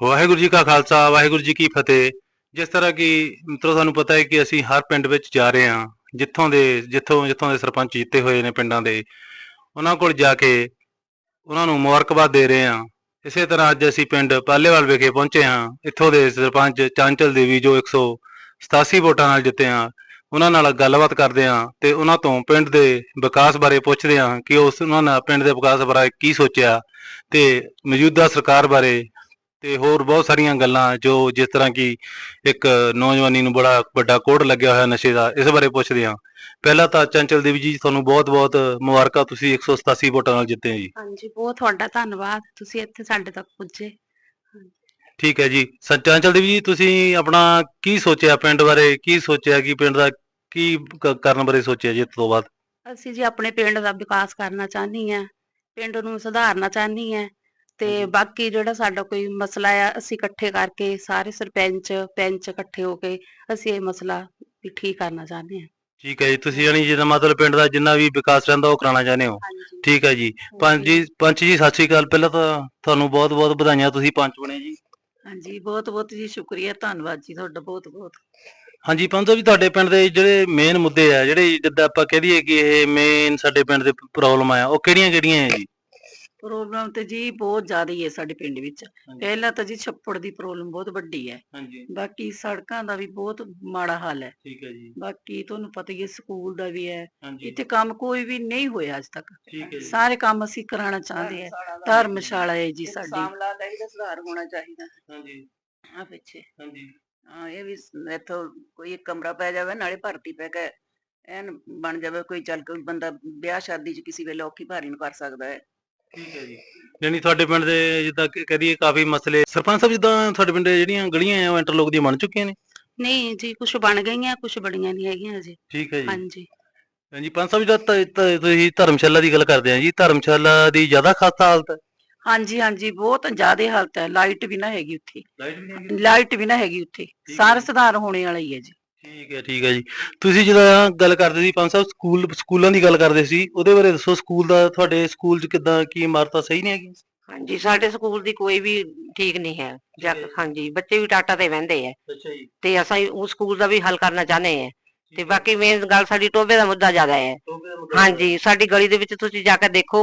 ਵਾਹਿਗੁਰੂ ਜੀ ਕਾ ਖਾਲਸਾ, ਵਾਹਿਗੁਰੂ ਜੀ ਕੀ ਫਤਿਹ। ਜਿਸ ਤਰ੍ਹਾਂ ਕਿ ਮਿੱਤਰੋ, ਤੁਹਾਨੂੰ ਪਤਾ ਹੈ ਕਿ ਅਸੀਂ ਹਰ ਪਿੰਡ ਵਿੱਚ ਜਾ ਰਹੇ ਹਾਂ, ਜਿੱਥੋਂ ਦੇ, ਜਿੱਥੋਂ ਜਿੱਥੋਂ ਦੇ ਸਰਪੰਚ ਜਿੱਤੇ ਹੋਏ ਨੇ ਪਿੰਡਾਂ ਦੇ। ਉਹਨਾਂ ਕੋਲ ਜਾ ਕੇ ਉਹਨਾਂ ਨੂੰ ਮੁਬਾਰਕਬਾਦ ਦੇ ਰਹੇ ਹਾਂ। ਇਸੇ ਤਰ੍ਹਾਂ ਅੱਜ ਅਸੀਂ ਪਿੰਡ ਪਾਲੇਵਾਲ ਵਿਖੇ ਪਹੁੰਚੇ ਹਾਂ। ਇੱਥੋਂ ਦੇ ਸਰਪੰਚ ਚਾਂਚਲ ਦੇਵੀ, ਜੋ 187 ਵੋਟਾਂ ਨਾਲ ਜਿੱਤੇ ਹਾਂ, ਉਹਨਾਂ ਨਾਲ ਗੱਲਬਾਤ ਕਰਦੇ ਹਾਂ ਤੇ ਉਹਨਾਂ ਤੋਂ ਪਿੰਡ ਦੇ ਵਿਕਾਸ ਬਾਰੇ ਪੁੱਛਦੇ ਹਾਂ ਕਿ ਉਸ, ਉਹਨਾਂ ਨੇ ਪਿੰਡ ਦੇ ਵਿਕਾਸ ਬਾਰੇ ਕੀ ਸੋਚਿਆ ਤੇ ਮੌਜੂਦਾ ਸਰਕਾਰ ਬਾਰੇ ਤੇ ਹੋਰ ਬਹੁਤ ਸਾਰੀਆਂ ਗੱਲਾਂ ਜੋ ਜਿਸ ਤਰ੍ਹਾਂ ਕਿ ਇੱਕ ਨੌਜਵਾਨੀ ਨੂੰ ਬੜਾ ਵੱਡਾ ਕੋੜ ਲੱਗਿਆ ਹੋਇਆ ਨਸ਼ੇ ਦਾ ਇਸ ਬਾਰੇ ਪੁੱਛਦੇ ਹਾਂ। ਪਹਿਲਾਂ ਤਾਂ ਚੰਚਲ ਦੇਵੀ ਜੀ ਤੁਹਾਨੂੰ ਬਹੁਤ-ਬਹੁਤ ਮੁਬਾਰਕਾਂ ਤੁਸੀਂ 187 ਵੋਟਾਂ ਨਾਲ ਜਿੱਤੇ ਹੋ ਜੀ। ਹਾਂਜੀ ਬਹੁਤ ਤੁਹਾਡਾ ਧੰਨਵਾਦ ਤੁਸੀਂ ਇੱਥੇ ਸਾਡੇ ਤੱਕ ਪੁੱਜੇ। ਠੀਕ ਹੈ ਜੀ। ਚੰਚਲ ਦੇਵੀ ਜੀ ਤੁਸੀਂ ਆਪਣਾ ਕੀ ਸੋਚਿਆ ਪਿੰਡ ਬਾਰੇ? ਕੀ ਸੋਚਿਆ ਕਿ ਪਿੰਡ ਦਾ ਕੀ ਕਰਨ ਬਾਰੇ ਸੋਚਿਆ ਜੀ ਇਸ ਤੋਂ ਬਾਅਦ? ਅਸੀਂ ਜੀ ਆਪਣੇ ਪਿੰਡ ਦਾ ਵਿਕਾਸ ਕਰਨਾ ਚਾਹਨੀ ਆ ਪਿੰਡ ਨੂੰ ਸੁਧਾਰਨਾ ਚਾਹਨੀ ਆ ਤੇ। ਬਾਕੀ ਜਿਹੜਾ ਸਾਡਾ ਕੋਈ ਮਸਲਾ ਆ ਅਸੀਂ ਇਕੱਠੇ ਕਰਕੇ ਸਾਰੇ ਸਰਪੰਚ ਪੰਚ ਇਕੱਠੇ ਹੋ ਕੇ ਅਸੀਂ ਇਹ ਮਸਲਾ ਵੀ ਠੀਕ ਕਰਨਾ ਚਾਹੁੰਦੇ ਹਾਂ। ਠੀਕ ਹੈ ਜੀ ਤੁਸੀਂ ਜਾਨੀ ਜਿਹਦਾ ਮਤਲਬ ਪਿੰਡ ਦਾ ਜਿੰਨਾ ਵੀ ਵਿਕਾਸ ਰਹਿੰਦਾ ਉਹ ਕਰਾਉਣਾ ਚਾਹੁੰਦੇ ਹੋ। ਹਾਂਜੀ। ਠੀਕ ਹੈ ਜੀ। ਪੰਚ ਜੀ ਪੰਚ ਜੀ ਸਤਿ ਸ਼੍ਰੀ ਅਕਾਲ। ਪਹਿਲਾਂ ਤਾਂ ਤੁਹਾਨੂੰ ਬਹੁਤ-ਬਹੁਤ ਵਧਾਈਆਂ ਤੁਸੀਂ ਪੰਚ ਬਣੇ ਜੀ। ਹਾਂਜੀ ਬਹੁਤ ਬਹੁਤ ਜੀ ਸ਼ੁਕਰੀਆ ਧੰਨਵਾਦ ਜੀ ਤੁਹਾਡਾ ਬਹੁਤ ਬਹੁਤ ਹਾਂਜੀ ਪੰਚ ਸਾਹਿਬ ਜੀ ਤੁਹਾਡੇ ਪਿੰਡ ਦੇ ਜਿਹੜੇ ਮੇਨ ਮੁੱਦੇ ਆ ਜਿਹੜੇ ਜਿੱਦਾਂ ਆਪਾਂ ਕਹਿ ਦਈਏ ਕਿ ਇਹ ਮੇਨ ਸਾਡੇ ਪਿੰਡ ਦੇ ਪ੍ਰੋਬਲਮ ਆ ਉਹ ਕਿਹੜੀਆਂ-ਕਿਹੜੀਆਂ ਹੈ ਜੀ? ਪ੍ਰੋਬਲਮ ਤੇ ਜੀ ਬਹੁਤ ਜ਼ਿਆਦਾ ਹੀ ਹੈ ਸਾਡੇ ਪਿੰਡ ਵਿੱਚ। ਪਹਿਲਾਂ ਤਾਂ ਜੀ ਛੱਪੜ ਦੀ ਪ੍ਰੋਬਲਮ ਬਹੁਤ ਵੱਡੀ ਹੈ। ਹਾਂਜੀ। ਬਾਕੀ ਸੜਕਾਂ ਦਾ ਵੀ ਬਹੁਤ ਮਾੜਾ ਹਾਲ ਹੈ। ਠੀਕ ਹੈ ਜੀ। ਬਾਕੀ ਤੁਹਾਨੂੰ ਪਤਾ ਹੀ ਹੈ ਸਕੂਲ ਦਾ ਵੀ ਹੈ। ਇੱਥੇ ਕੰਮ ਕੋਈ ਵੀ ਨਹੀਂ ਹੋਇਆ ਅੱਜ ਤੱਕ। ਸਾਰੇ ਕੰਮ ਅਸੀਂ ਕਰਾਉਣਾ ਚਾਹੁੰਦੇ ਹਾਂ। ਧਰਮਸ਼ਾਲਾ ਹੈ ਜੀ ਸਾਡੀ। ਸਾਮਲਾ ਦਾ ਇਹਦਾ ਸੁਧਾਰ ਹੋਣਾ ਚਾਹੀਦਾ। ਹਾਂਜੀ। ਆ ਪਿੱਛੇ। ਹਾਂਜੀ। ਹਾਂ ਇਹ ਵੀ ਇੱਥੋਂ ਕੋਈ ਇੱਕ ਕਮਰਾ ਪੈ ਜਾਵੇ ਨਾਲੇ ਭਰਤੀ ਪੈ ਕੇ ਐਨ ਬਣ ਜਾਵੇ ਕੋਈ ਚੱਲ ਕੋਈ ਬੰਦਾ ਵਿਆਹ ਸ਼ਾਦੀ 'ਚ ਕਿਸੇ ਵੇਲੇ ਔਖੀ ਭਾਰੀ ਨੂੰ ਕਰ ਸਕਦਾ ਹੈ। ਠੀਕ ਹੈ ਜੀ। ਯਾਨੀ ਤੁਹਾਡੇ ਪਿੰਡ ਦੇ ਜਿੱਦਾਂ ਕਿ ਕਹਿ ਦਈਏ ਕਾਫੀ ਮਸਲੇ। ਸਰਪੰਚ ਸਾਹਿਬ ਜਿੱਦਾਂ ਤੁਹਾਡੇ ਪਿੰਡ ਦੇ ਜਿਹੜੀਆਂ ਗਲੀਆਂ ਆ ਉਹ ਇੰਟਰਲੋਕ ਦੀਆਂ ਬਣ ਚੁੱਕੀਆਂ ਨੇ? ਨਹੀਂ ਜੀ ਕੁਝ ਬਣ ਗਈਆਂ ਕੁਝ ਬਣੀਆਂ ਨਹੀਂ ਹੈਗੀਆਂ ਜੀ ਠੀਕ ਹੈ ਜੀ। ਹਾਂਜੀ। ਹਾਂਜੀ ਪੰਜ ਸਾਹਿਬ ਜੀ ਦਾ ਤ- ਤ- ਤੁਸੀਂ ਧਰਮਸ਼ਾਲਾ ਦੀ ਗੱਲ ਕਰਦੇ ਆ ਜੀ ਧਰਮਸ਼ਾਲਾ ਦੀ ਜ਼ਿਆਦਾ ਖਸਤਾ ਹਾਲਤ? ਹੈ ਹਾਂਜੀ ਹਾਂਜੀ ਬਹੁਤ ਜ਼ਿਆਦਾ ਹਾਲਤ ਹੈ। ਲਾਈਟ ਵੀ ਨਾ ਹੈਗੀ ਉੱਥੇ। ਲਾਈਟ ਵੀ ਨਹੀਂ ਲਾਈਟ ਵੀ ਨਾ ਹੈਗੀ ਉੱਥੇ। ਸਾਰਾ। ਸੁਧਾਰ ਹੋਣੇ ਵਾਲਾ ਹੀ ਹੈ ਜੀ। ਠੀਕ ਹੈ ਠੀਕ ਹੈ ਜੀ। ਤੁਸੀਂ ਜਦੋਂ ਗੱਲ ਕਰਦੇ ਸੀ ਪੰਜ ਸਾਹਿਬ ਸਕੂਲ ਸਕੂਲਾਂ ਦੀ ਗੱਲ ਕਰਦੇ ਸੀ ਉਹਦੇ ਬਾਰੇ ਦੱਸੋ ਸਕੂਲ ਦਾ ਤੁਹਾਡੇ ਸਕੂਲ 'ਚ ਕਿੱਦਾਂ ਕੀ ਇਮਾਰਤਾਂ ਸਹੀ ਨੇ ਹੈਗੀਆਂ? ਹਾਂਜੀ ਸਾਡੇ ਸਕੂਲ ਦੀ ਕੋਈ ਵੀ ਠੀਕ ਨਹੀਂ ਹੈ ਜਾਂ- ਹੈ ਜੀ। ਹਾਂਜੀ ਬੱਚੇ ਵੀ ਟਾਟਾ ਤੇ ਵਹਿੰਦੇ ਆ ਅੱਛਾ ਜੀ। ਤੇ ਅਸੀਂ ਉਸ ਸਕੂਲ ਦਾ ਵੀ ਹੱਲ ਕਰਨਾ ਚਾਹੁੰਦੇ ਆ ਤੇ ਬਾਕੀ ਮੇਨ ਗੱਲ ਸਾਡੀ ਟੋਬੇ ਦਾ ਮੁੱਦਾ ਜ਼ਿਆਦਾ ਹੈ। ਹਾਂਜੀ ਸਾਡੀ ਗਲੀ ਦੇ ਵਿੱਚ ਤੁਸੀਂ ਜਾ ਕੇ ਦੇਖੋ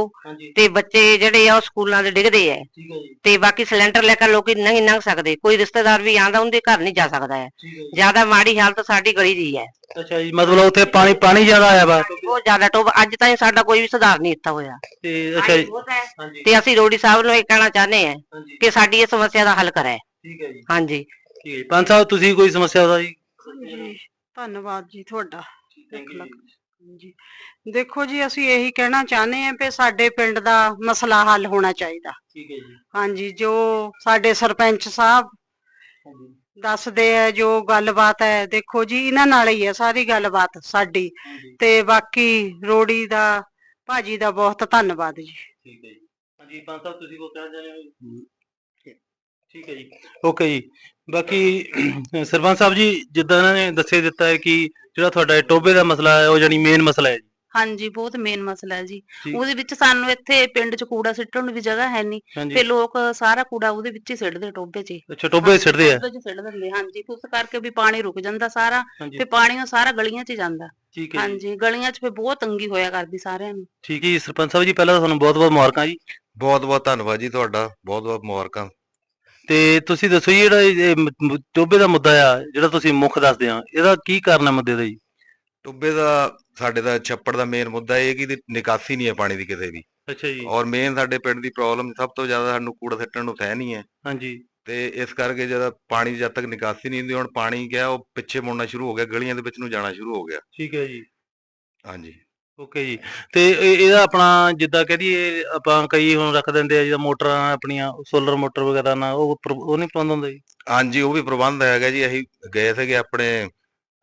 ਤੇ ਬੱਚੇ ਜਿਹੜੇ ਆ ਉਹ ਸਕੂਲਾਂ ਦੇ ਡਿੱਗਦੇ ਜੀ। ਤੇ ਬਾਕੀ ਸਿਲੰਡਰ ਲੈ ਕੇ ਲੋਕੀ ਨਹੀਂ ਲੰਘ ਸਕਦੇ। ਕੋਈ ਰਿਸ਼ਤੇਦਾਰ ਵੀ ਆਂਦਾ ਉਹਦੇ ਘਰ ਨਹੀਂ ਜਾ ਸਕਦਾ ਹੈ। ਜ਼ਿਆਦਾ ਮਾੜੀ ਹਾਲਤ ਸਾਡੀ ਗਲੀ ਦੀ ਹੈ। ਅੱਛਾ ਜੀ ਮਤਲਬ ਉੱਥੇ ਪਾਣੀ ਪਾਣੀ ਜ਼ਿਆਦਾ ਆਇਆ ਵਾ ਬਹੁਤ ਜ਼ਿਆਦਾ ਟੋਬ ਅੱਜ ਤਾਈਂ ਸਾਡਾ ਕੋਈ ਵੀ ਸੁਧਾਰ ਨਹੀਂ ਇੱਥਾ ਹੋਇਆ। ਤੇ ਅੱਛਾ ਜੀ। ਤੇ ਅਸੀਂ ਰੋਡੀ ਸਾਹਿਬ ਨੂੰ ਇਹ ਕਹਿਣਾ ਚਾਹੁੰਦੇ ਆ ਕਿ ਸਾਡੀ ਇਹ ਸਮੱਸਿਆ ਦਾ ਹੱਲ ਕਰੇ। ਠੀਕ ਹੈ ਜੀ। ਹਾਂਜੀ। ਠੀਕ ਹੈ। ਪੰਜ ਸਾਹਿਬ ਤੁਸੀਂ ਕੋਈ ਸਮੱਸਿਆ ਦਾ ਜੀ। ਧੰਨਵਾਦ ਜੀ ਤੁਹਾਡਾ। ਲੱਖ ਜੀ। ਦੇਖੋ ਜੀ ਅਸੀਂ ਇਹੀ ਕਹਿਣਾ ਚਾਹੁੰਦੇ ਹਾਂ ਕਿ ਸਾਡੇ ਪਿੰਡ ਦਾ ਮਸਲਾ ਹੱਲ ਹੋਣਾ ਚਾਹੀਦਾ। ਠੀਕ ਹੈ ਜੀ। ਹਾਂਜੀ ਜੋ ਸਾਡੇ ਸਰਪੰਚ ਸਾਹਿਬ ਦੱਸਦੇ ਆ ਜੋ ਗੱਲਬਾਤ ਹੈ ਦੇਖੋ ਜੀ ਇਹਨਾਂ ਨਾਲ ਹੀ ਹੈ ਸਾਰੀ ਗੱਲਬਾਤ ਸਾਡੀ। ਤੇ ਬਾਕੀ ਰੋੜੀ ਦਾ ਭਾਜੀ ਦਾ ਬਹੁਤ ਧੰਨਵਾਦ ਜੀ। ਠੀਕ ਹੈ ਜੀ। ਹਾਂਜੀ ਪੰਜ ਸਾਹਿਬ ਤੁਸੀਂ ਕੋ ਕਹਿਣਾ ਚਾਹੁੰਦੇ ਹੋ। ਠੀਕ ਹੈ ਜੀ। ਓਕੇ ਜੀ। ਬਾਕੀ ਸਰਪੰਚ ਸਾਹਿਬ ਜੀ ਜਿੱਦਾਂ ਇਹਨਾਂ ਨੇ ਦੱਸੇ ਦਿੱਤਾ ਹੈ ਕਿ ਜਿਹੜਾ ਤੁਹਾਡਾ ਇਹ ਟੋਬੇ ਦਾ ਮਸਲਾ ਹੈ ਉਹ ਜਾਨੀ ਮੇਨ ਮਸਲਾ ਹੈ ਜੀ। ਹਾਂਜੀ ਬਹੁਤ ਮੇਨ ਮਸਲਾ ਹੈ ਜੀ। ਉਹਦੇ ਵਿੱਚ ਸਾਨੂੰ ਇੱਥੇ ਪਿੰਡ 'ਚ ਕੂੜਾ ਸਿੱਟਣ ਨੂੰ ਵੀ ਜਗ੍ਹਾ ਹੈ ਨਹੀਂ। ਤੇ ਲੋਕ ਸਾਰਾ ਕੂੜਾ ਉਹਦੇ ਵਿੱਚ ਹੀ ਸਿੱਟਦੇ ਟੋਬੇ 'ਚ। ਅੱਛਾ ਟੋਬੇ ਸਿੱਟਦੇ ਆ? ਟੋਭੇ 'ਚ ਸਿੱਟ ਦਿੰਦੇ ਹਾਂਜੀ। ਉਸ ਕਰਕੇ ਵੀ ਪਾਣੀ ਰੁਕ ਜਾਂਦਾ ਸਾਰਾ ਤੇ ਪਾਣੀ ਉਹ ਸਾਰਾ ਗਲੀਆਂ 'ਚ ਹੀ ਜਾਂਦਾ। ਠੀਕ ਹੈ ਹਾਂਜੀ ਗਲੀਆਂ 'ਚ ਫੇ ਬਹੁਤ ਤੰਗੀ ਹੋਇਆ ਕਰਦੀ ਸਾਰਿਆਂ ਨੂੰ। ਠੀਕ ਹੈ ਜੀ ਸਰਪੰਚ ਸਾਹਿਬ ਜੀ ਪਹਿਲਾਂ ਤਾਂ ਤੁਹਾਨੂੰ ਬਹੁਤ ਬਹੁਤ ਮੁਬਾਰਕਾਂ ਜੀ। ਬਹੁਤ ਬਹੁਤ ਧੰਨਵਾਦ ਜੀ ਤੁਹਾਡਾ। ਬਹੁਤ ਬਹੁਤ ਮੁਬਾਰਕਾਂ। ਤੇ ਤੁਸੀਂ ਦੱਸੋ ਜੀ ਜਿਹੜਾ ਇਹ ਮ- ਦਾ ਮੁੱਦਾ ਆ ਜਿਹੜਾ ਤੁਸੀਂ ਮੁੱਖ ਦੱਸਦੇ ਆ ਇਹਦਾ ਕੀ ਕਾਰਨ ਹੈ ਮੁੱਦੇ ਦਾ ਜੀ? ਟੁੱਬੇ ਦਾ ਸਾਡੇ ਦਾ ਛੱਪੜ ਦਾ ਮੇਨ ਮੁੱਦਾ ਇਹ ਹੈ ਕਿ ਇਹਦੀ ਨਿਕਾਸੀ ਨਹੀਂ ਹੈ ਪਾਣੀ ਦੀ ਕਿਤੇ ਵੀ ਅੱਛਾ ਜੀ। ਔਰ ਮੇਨ ਸਾਡੇ ਪਿੰਡ ਦੀ ਪ੍ਰੋਬਲਮ ਸਭ ਤੋਂ ਜ਼ਿਆਦਾ ਸਾਨੂੰ ਕੂੜਾ ਸਿੱਟਣ ਨੂੰ ਥੈ ਨਹੀਂ ਹੈ। ਹਾਂਜੀ। ਤੇ ਇਸ ਕਰਕੇ ਜਦੋਂ ਪਾਣੀ ਜਦ ਤੱਕ ਨਿਕਾਸੀ ਨਹੀਂ ਹੁੰਦੀ ਹੁਣ ਪਾਣੀ ਗਿਆ ਉਹ ਪਿੱਛੇ ਮੁੜਨਾ ਸ਼ੁਰੂ ਹੋ ਗਿਆ ਗਲੀਆਂ ਦੇ ਵਿੱਚ ਨੂੰ ਜਾਣਾ ਸ਼ੁਰੂ ਹੋ ਗਿਆ। ਠੀਕ ਹੈ ਜੀ। ਹਾਂਜੀ। ਓਕੇ ਜੀ। ਤੇ ਇਹ- ਇਹਦਾ ਆਪਣਾ ਜਿੱਦਾਂ ਕਹਿ ਦਈਏ ਆਪਾਂ ਕਈ ਹੁਣ ਰੱਖ ਦਿੰਦੇ ਆ ਜਿੱਦਾਂ ਮੋਟਰਾਂ ਆਪਣੀਆਂ ਸੋਲਰ ਮੋਟਰ ਵਗੈਰਾ ਨਾਲ ਉਹ ਪ੍ਰ- ਉਹ ਨਹੀਂ ਪਾਉਂਦਾ ਹੁੰਦਾ ਜੀ? ਹਾਂਜੀ ਉਹ ਵੀ ਪ੍ਰਬੰਧ ਹੈਗਾ ਜੀ। ਅਸੀਂ ਗਏ ਸੀਗੇ ਆਪਣੇ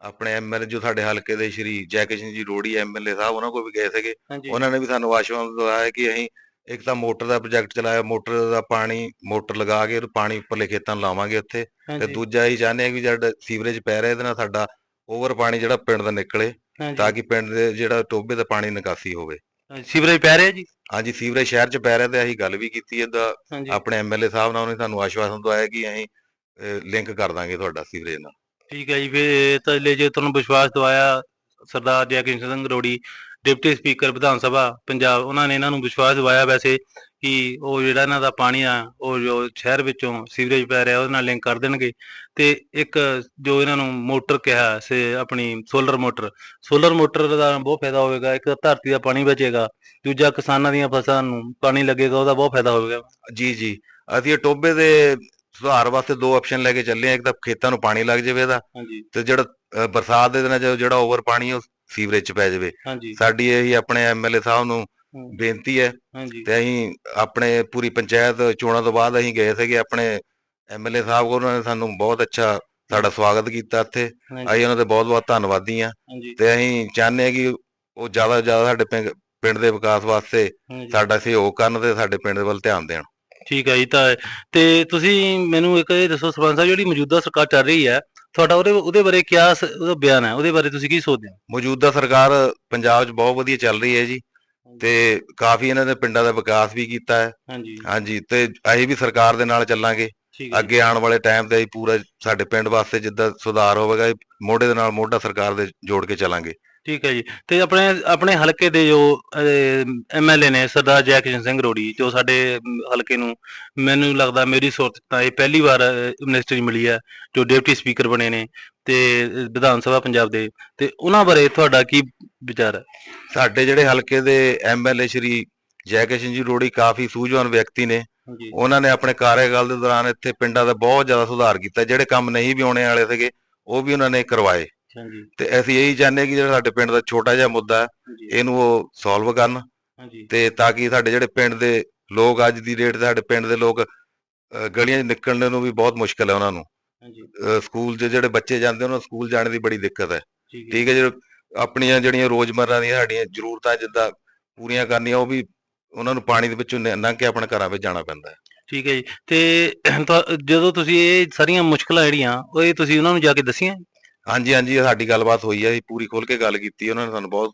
ਆਪਣੇ ਐਮਐਲਏ ਜੋ ਸਾਡੇ ਹਲਕੇ ਦੇ ਸ਼੍ਰੀ ਜੈ ਕਿਸ਼ਨ ਜੀ ਰੋੜੀ ਐਮਐਲਏ ਸਾਹਿਬ ਉਹਨਾਂ ਕੋਲ ਵੀ ਗਏ ਸੀਗੇ। ਹਾਂਜੀ। ਉਹਨਾਂ ਨੇ ਵੀ ਸਾਨੂੰ ਆਸ਼ਵਾਸਨ ਦਵਾਇਆ ਕਿ ਅਸੀਂ ਇੱਕ ਤਾਂ ਮੋਟਰ ਦਾ ਪ੍ਰੋਜੈਕਟ ਚਲਾਇਆ ਮੋਟਰ ਦਾ ਪਾਣੀ ਮੋਟਰ ਲਗਾ ਕੇ ਉਹ ਪਾਣੀ ਉੱਪਰਲੇ ਖੇਤਾਂ ਨੂੰ ਲਾਵਾਂਗੇ ਉੱਥੇ। ਤੇ ਹਾਂਜੀ। ਦੂਜਾ ਇਹ ਚਾਹੁੰਦੇ ਆ ਕਿ ਜਿਹੜਾ ਸੀਵਰੇਜ ਪੈ ਰਿਹਾ ਇਹਦੇ ਨਾਲ ਸਾਡਾ ਓਵਰ ਪਾਣੀ ਜਿਹੜਾ ਪਿੰਡ ਦਾ ਨਿਕਲੇ। ਤਾਂ ਕਿ ਪਿੰਡ ਦੇ ਜਿਹੜਾ ਟੋਬੇ ਦਾ ਪਾਣੀ ਨਿਕਾਸੀ ਹੋਵੇ। ਸੀਵਰੇਜ ਪੈ ਰਿਹਾ ਜੀ? ਹਾਂਜੀ। ਸੀਵਰੇਜ ਸ਼ਹਿਰ 'ਚ ਪੈ ਰਿਹਾ ਤੇ ਅਸੀਂ ਗੱਲ ਵੀ ਕੀਤੀ ਇਹਦਾ ਆਪਣੇ ਐਮਐਲਏ ਸਾਹਿਬ ਨਾਲ ਉਹਨੇ ਸਾਨੂੰ ਆਸ਼ਵਾਸਨ ਦਵਾਇਆ ਕਿ ਅਸੀਂ ਲਿੰਕ ਕਰ ਦਾਂਗੇ ਤੁਹਾਡਾ ਸੀਵਰੇਜ ਨਾਲ। ਠੀਕ ਹੈ ਜੀ ਫਿਰ ਤਾਂ ਲੈ ਜੇ ਤੁਹਾਨੂੰ ਵਿਸ਼ਵਾਸ ਦਵਾਇਆ ਸਰਦਾਰ ਜੈਕਿੰਦਰ ਸਿੰਘ ਰੋੜੀ ਡਿਪਟੀ ਸਪੀਕਰ ਵਿਧਾਨ ਸਭਾ ਪੰਜਾਬ ਉਹਨਾਂ ਨੇ ਇਹਨਾਂ ਨੂੰ ਵਿਸ਼ਵਾਸ ਦਵਾਇਆ ਵੈਸੇ ਕਿ ਉਹ ਜਿਹੜਾ ਇਹਨਾਂ ਦਾ ਪਾਣੀ ਆ ਉਹ ਜੋ ਸ਼ਹਿਰ ਵਿੱਚੋਂ ਸੀਵਰੇਜ ਪੈ ਰਿਹਾ ਉਹਦੇ ਨਾਲ ਲਿੰਕ ਕਰ ਦੇਣਗੇ। ਤੇ ਇੱਕ ਜੋ ਇਹਨਾਂ ਨੂੰ ਮੋਟਰ ਕਿਹਾ ਸੇ ਆਪਣੀ ਸੋਲਰ ਮੋਟਰ ਸੋਲਰ ਮੋਟਰ ਦਾ ਬਹੁਤ ਫਾਇਦਾ ਹੋਵੇਗਾ ਇੱਕ ਧਰਤੀ ਦਾ ਪਾਣੀ ਬਚੇਗਾ ਦੂਜਾ ਕਿਸਾਨਾਂ ਦੀਆਂ ਫਸਲਾਂ ਨੂੰ ਪਾਣੀ ਲੱਗੇਗਾ ਉਹਦਾ ਬਹੁਤ ਫਾਇਦਾ ਹੋਵੇਗਾ। ਜੀ ਜੀ। ਅਸੀਂ ਇਹ ਟੋਬੇ ਦੇ ਸੁਧਾਰ ਵਾਸਤੇ ਦੋ ਆਪਸ਼ਨ ਲੈ ਕੇ ਚੱਲੇ ਆ ਇੱਕ ਤਾਂ ਖੇਤਾਂ ਨੂੰ ਪਾਣੀ ਲੱਗ ਜਾਵੇ ਇਹਦਾ ਹਾਂਜੀ। ਤੇ ਜਿਹੜਾ ਬਰਸਾਤ ਦੇ ਦਿਨਾਂ 'ਚ ਜਿਹੜਾ ਓਵਰ ਪਾਣੀ ਉਹ ਸੀਵਰੇਜ 'ਚ ਪੈ ਜਾਵੇ। ਹਾਂਜੀ। ਸਾਡੀ ਇਹੀ ਆਪਣੇ ਐਮਐਲਏ ਸਾਹਿਬ ਨੂੰ ਬੇਨਤੀ ਹੈ ਤੇ ਅਸੀਂ ਆਪਣੇ ਪੂਰੀ ਪੰਚਾਇਤ ਚੋਣਾਂ ਤੋਂ ਬਾਅਦ ਅਸੀਂ ਗਏ ਸੀਗੇ ਆਪਣੇ ਐਮਐਲਏ ਸਾਹਿਬ ਕੋਲ ਉਹਨਾਂ ਨੇ ਸਾਨੂੰ ਬਹੁਤ ਅੱਛਾ ਸਾਡਾ ਸਵਾਗਤ ਕੀਤਾ ਇੱਥੇ। ਅਸੀਂ ਉਹਨਾਂ ਦੇ ਬਹੁਤ ਬਹੁਤ ਧੰਨਵਾਦੀ ਆ ਤੇ ਅਸੀਂ ਚਾਹੁੰਦੇ ਹਾਂ ਕਿ ਉਹ ਜ਼ਿਆਦਾ ਜ਼ਿਆਦਾ ਸਾਡੇ ਪਿੰਡ ਦੇ ਵਿਕਾਸ ਵਾਸਤੇ। ਸਾਡਾ ਸਹਿਯੋਗ ਕਰਨ ਤੇ ਸਾਡੇ ਪਿੰਡ ਵੱਲ ਧਿਆਨ ਦੇਣ। ਠੀਕ ਹੈ ਜੀ ਤਾਂ ਤੇ ਤੁਸੀਂ ਮੈਨੂੰ ਇੱਕ ਇਹ ਦੱਸੋ ਸਰਪੰਚ ਸਾਹਿਬ ਜਿਹੜੀ ਮੌਜੂਦਾ ਸਰਕਾਰ ਚੱਲ ਰਹੀ ਹੈ ਤੁਹਾਡਾ ਉਹਦੇ ਉਹਦੇ ਬਾਰੇ ਕੀ ਉਹਦਾ ਬਿਆਨ ਹੈ? ਉਹਦੇ ਬਾਰੇ ਤੁਸੀਂ ਕੀ ਸੋਚਦੇ ਹੋ? ਮੌਜੂਦਾ ਸਰਕਾਰ ਪੰਜਾਬ 'ਚ ਬਹੁਤ ਵਧੀਆ ਚੱਲ ਰਹੀ ਹੈ ਜੀ ਤੇ ਕਾਫੀ ਇਹਨਾਂ ਨੇ ਪਿੰਡਾਂ ਦਾ ਵਿਕਾਸ ਵੀ ਕੀਤਾ ਹੈ। ਹਾਂਜੀ। ਹਾਂਜੀ ਤੇ ਅਸੀਂ ਵੀ ਸਰਕਾਰ ਦੇ ਨਾਲ ਚੱਲਾਂਗੇ। ਅੱਗੇ ਆਉਣ ਵਾਲੇ ਟਾਈਮ ਤੇ ਪੂਰਾ ਸਾਡੇ ਪਿੰਡ ਵਾਸਤੇ ਜਿੱਦਾਂ ਸੁਧਾਰ ਹੋਵੇਗਾ ਮੋਢੇ ਦੇ ਨਾਲ ਮੋਢਾ ਸਰਕਾਰ ਦੇ ਜੋੜ ਕੇ ਚੱਲਾਂਗੇ। ਠੀਕ ਹੈ ਜੀ। ਤੇ ਆਪਣੇ ਆਪਣੇ ਹਲਕੇ ਦੇ ਜੋ ਐਮਐਲਏ ਨੇ ਸਰਦਾਰ ਜੈਕਿਸ਼ਨ ਸਿੰਘ ਰੋੜੀ ਜੋ ਸਾਡੇ ਹਲਕੇ ਨੂੰ ਮੈਨੂੰ ਲੱਗਦਾ ਮੇਰੀ ਸੋਚ ਤਾਂ ਇਹ ਪਹਿਲੀ ਵਾਰ ਮਿਨਿਸਟਰੀ ਮਿਲੀ ਹੈ ਜੋ ਡਿਪਟੀ ਸਪੀਕਰ ਬਣੇ ਨੇ ਤੇ ਵਿਧਾਨ ਸਭਾ ਪੰਜਾਬ ਦੇ। ਤੇ ਉਹਨਾਂ ਬਾਰੇ ਤੁਹਾਡਾ ਕੀ ਵਿਚਾਰ ਹੈ? ਸਾਡੇ ਜਿਹੜੇ ਹਲਕੇ ਦੇ ਐਮਐਲਏ ਸ਼੍ਰੀ ਜੈਕਿਸ਼ਨ ਜੀ ਰੋੜੀ ਕਾਫੀ ਸੂਝਵਾਨ ਵਿਅਕਤੀ ਨੇ। ਉਹਨਾਂ ਨੇ ਆਪਣੇ ਕਾਰਜਕਾਲ ਦੇ ਦੌਰਾਨ ਇੱਥੇ ਪਿੰਡਾਂ ਦਾ ਬਹੁਤ ਜ਼ਿਆਦਾ ਸੁਧਾਰ ਕੀਤਾ। ਜਿਹੜੇ ਕੰਮ ਨਹੀਂ ਵੀ ਆਉਣੇ ਵਾਲੇ ਸੀਗੇ ਉਹ ਵੀ ਉਹਨਾਂ ਨੇ ਕਰਵਾਏ। ਤੇ ਅਸੀਂ ਇਹੀ ਚਾਹੁੰਦੇ ਕਿ ਜਿਹੜਾ ਸਾਡੇ ਪਿੰਡ ਦਾ ਛੋਟਾ ਜਿਹਾ ਮੁੱਦਾ ਹੈ ਇਹਨੂੰ ਉਹ ਸੋਲਵ ਕਰਨ ਤੇ ਤਾਂ ਕਿ ਸਾਡੇ ਜਿਹੜੇ ਪਿੰਡ ਦੇ ਲੋਕ ਅੱਜ ਦੀ ਡੇਟ ਸਾਡੇ ਪਿੰਡ ਦੇ ਲੋਕ ਗਲੀਆਂ 'ਚ ਨਿਕਲਣ ਨੂੰ ਵੀ ਬਹੁਤ ਮੁਸ਼ਕਲ ਹੈ ਉਹਨਾਂ ਨੂੰ। ਸਕੂਲ 'ਚ ਜਿਹੜੇ ਬੱਚੇ ਜਾਂਦੇ ਉਹਨਾਂ ਨੂੰ ਸਕੂਲ ਜਾਣ ਦੀ ਬੜੀ ਦਿੱਕਤ ਹੈ। ਠੀਕ ਹੈ। ਜਿਹੜੇ ਆਪਣੀਆਂ ਜਿਹੜੀਆਂ ਰੋਜ਼ਮਰਰਾ ਦੀਆਂ ਸਾਡੀਆਂ ਜ਼ਰੂਰਤਾਂ ਜਿੱਦਾਂ ਪੂਰੀਆਂ ਕਰਨੀਆਂ ਉਹ ਵੀ ਉਹਨਾਂ ਨੂੰ ਪਾਣੀ ਦੇ ਵਿੱਚੋਂ ਲੰਘ ਕੇ ਆਪਣੇ ਘਰਾਂ ਵਿੱਚ ਜਾਣਾ ਪੈਂਦਾ ਹੈ। ਠੀਕ ਹੈ ਜੀ। ਤੇ ਜਦੋਂ ਤੁਸੀਂ ਇਹ ਸਾਰੀਆਂ ਮੁਸ਼ਕਲਾਂ ਜਿਹੜੀਆਂ ਉਹ ਇਹ ਤੁਸੀਂ ਉਹਨਾਂ ਨੂੰ ਜਾ ਕੇ ਦੱਸੀਆਂ? ਹਾਂਜੀ ਹਾਂਜੀ ਸਾਡੀ ਗੱਲਬਾਤ ਹੋਈ ਹੈ ਅਸੀਂ ਪੂਰੀ ਖੋਲ ਕੇ ਗੱਲ ਕੀਤੀ ਉਹਨਾਂ ਨੇ ਸਾਨੂੰ ਬਹੁਤ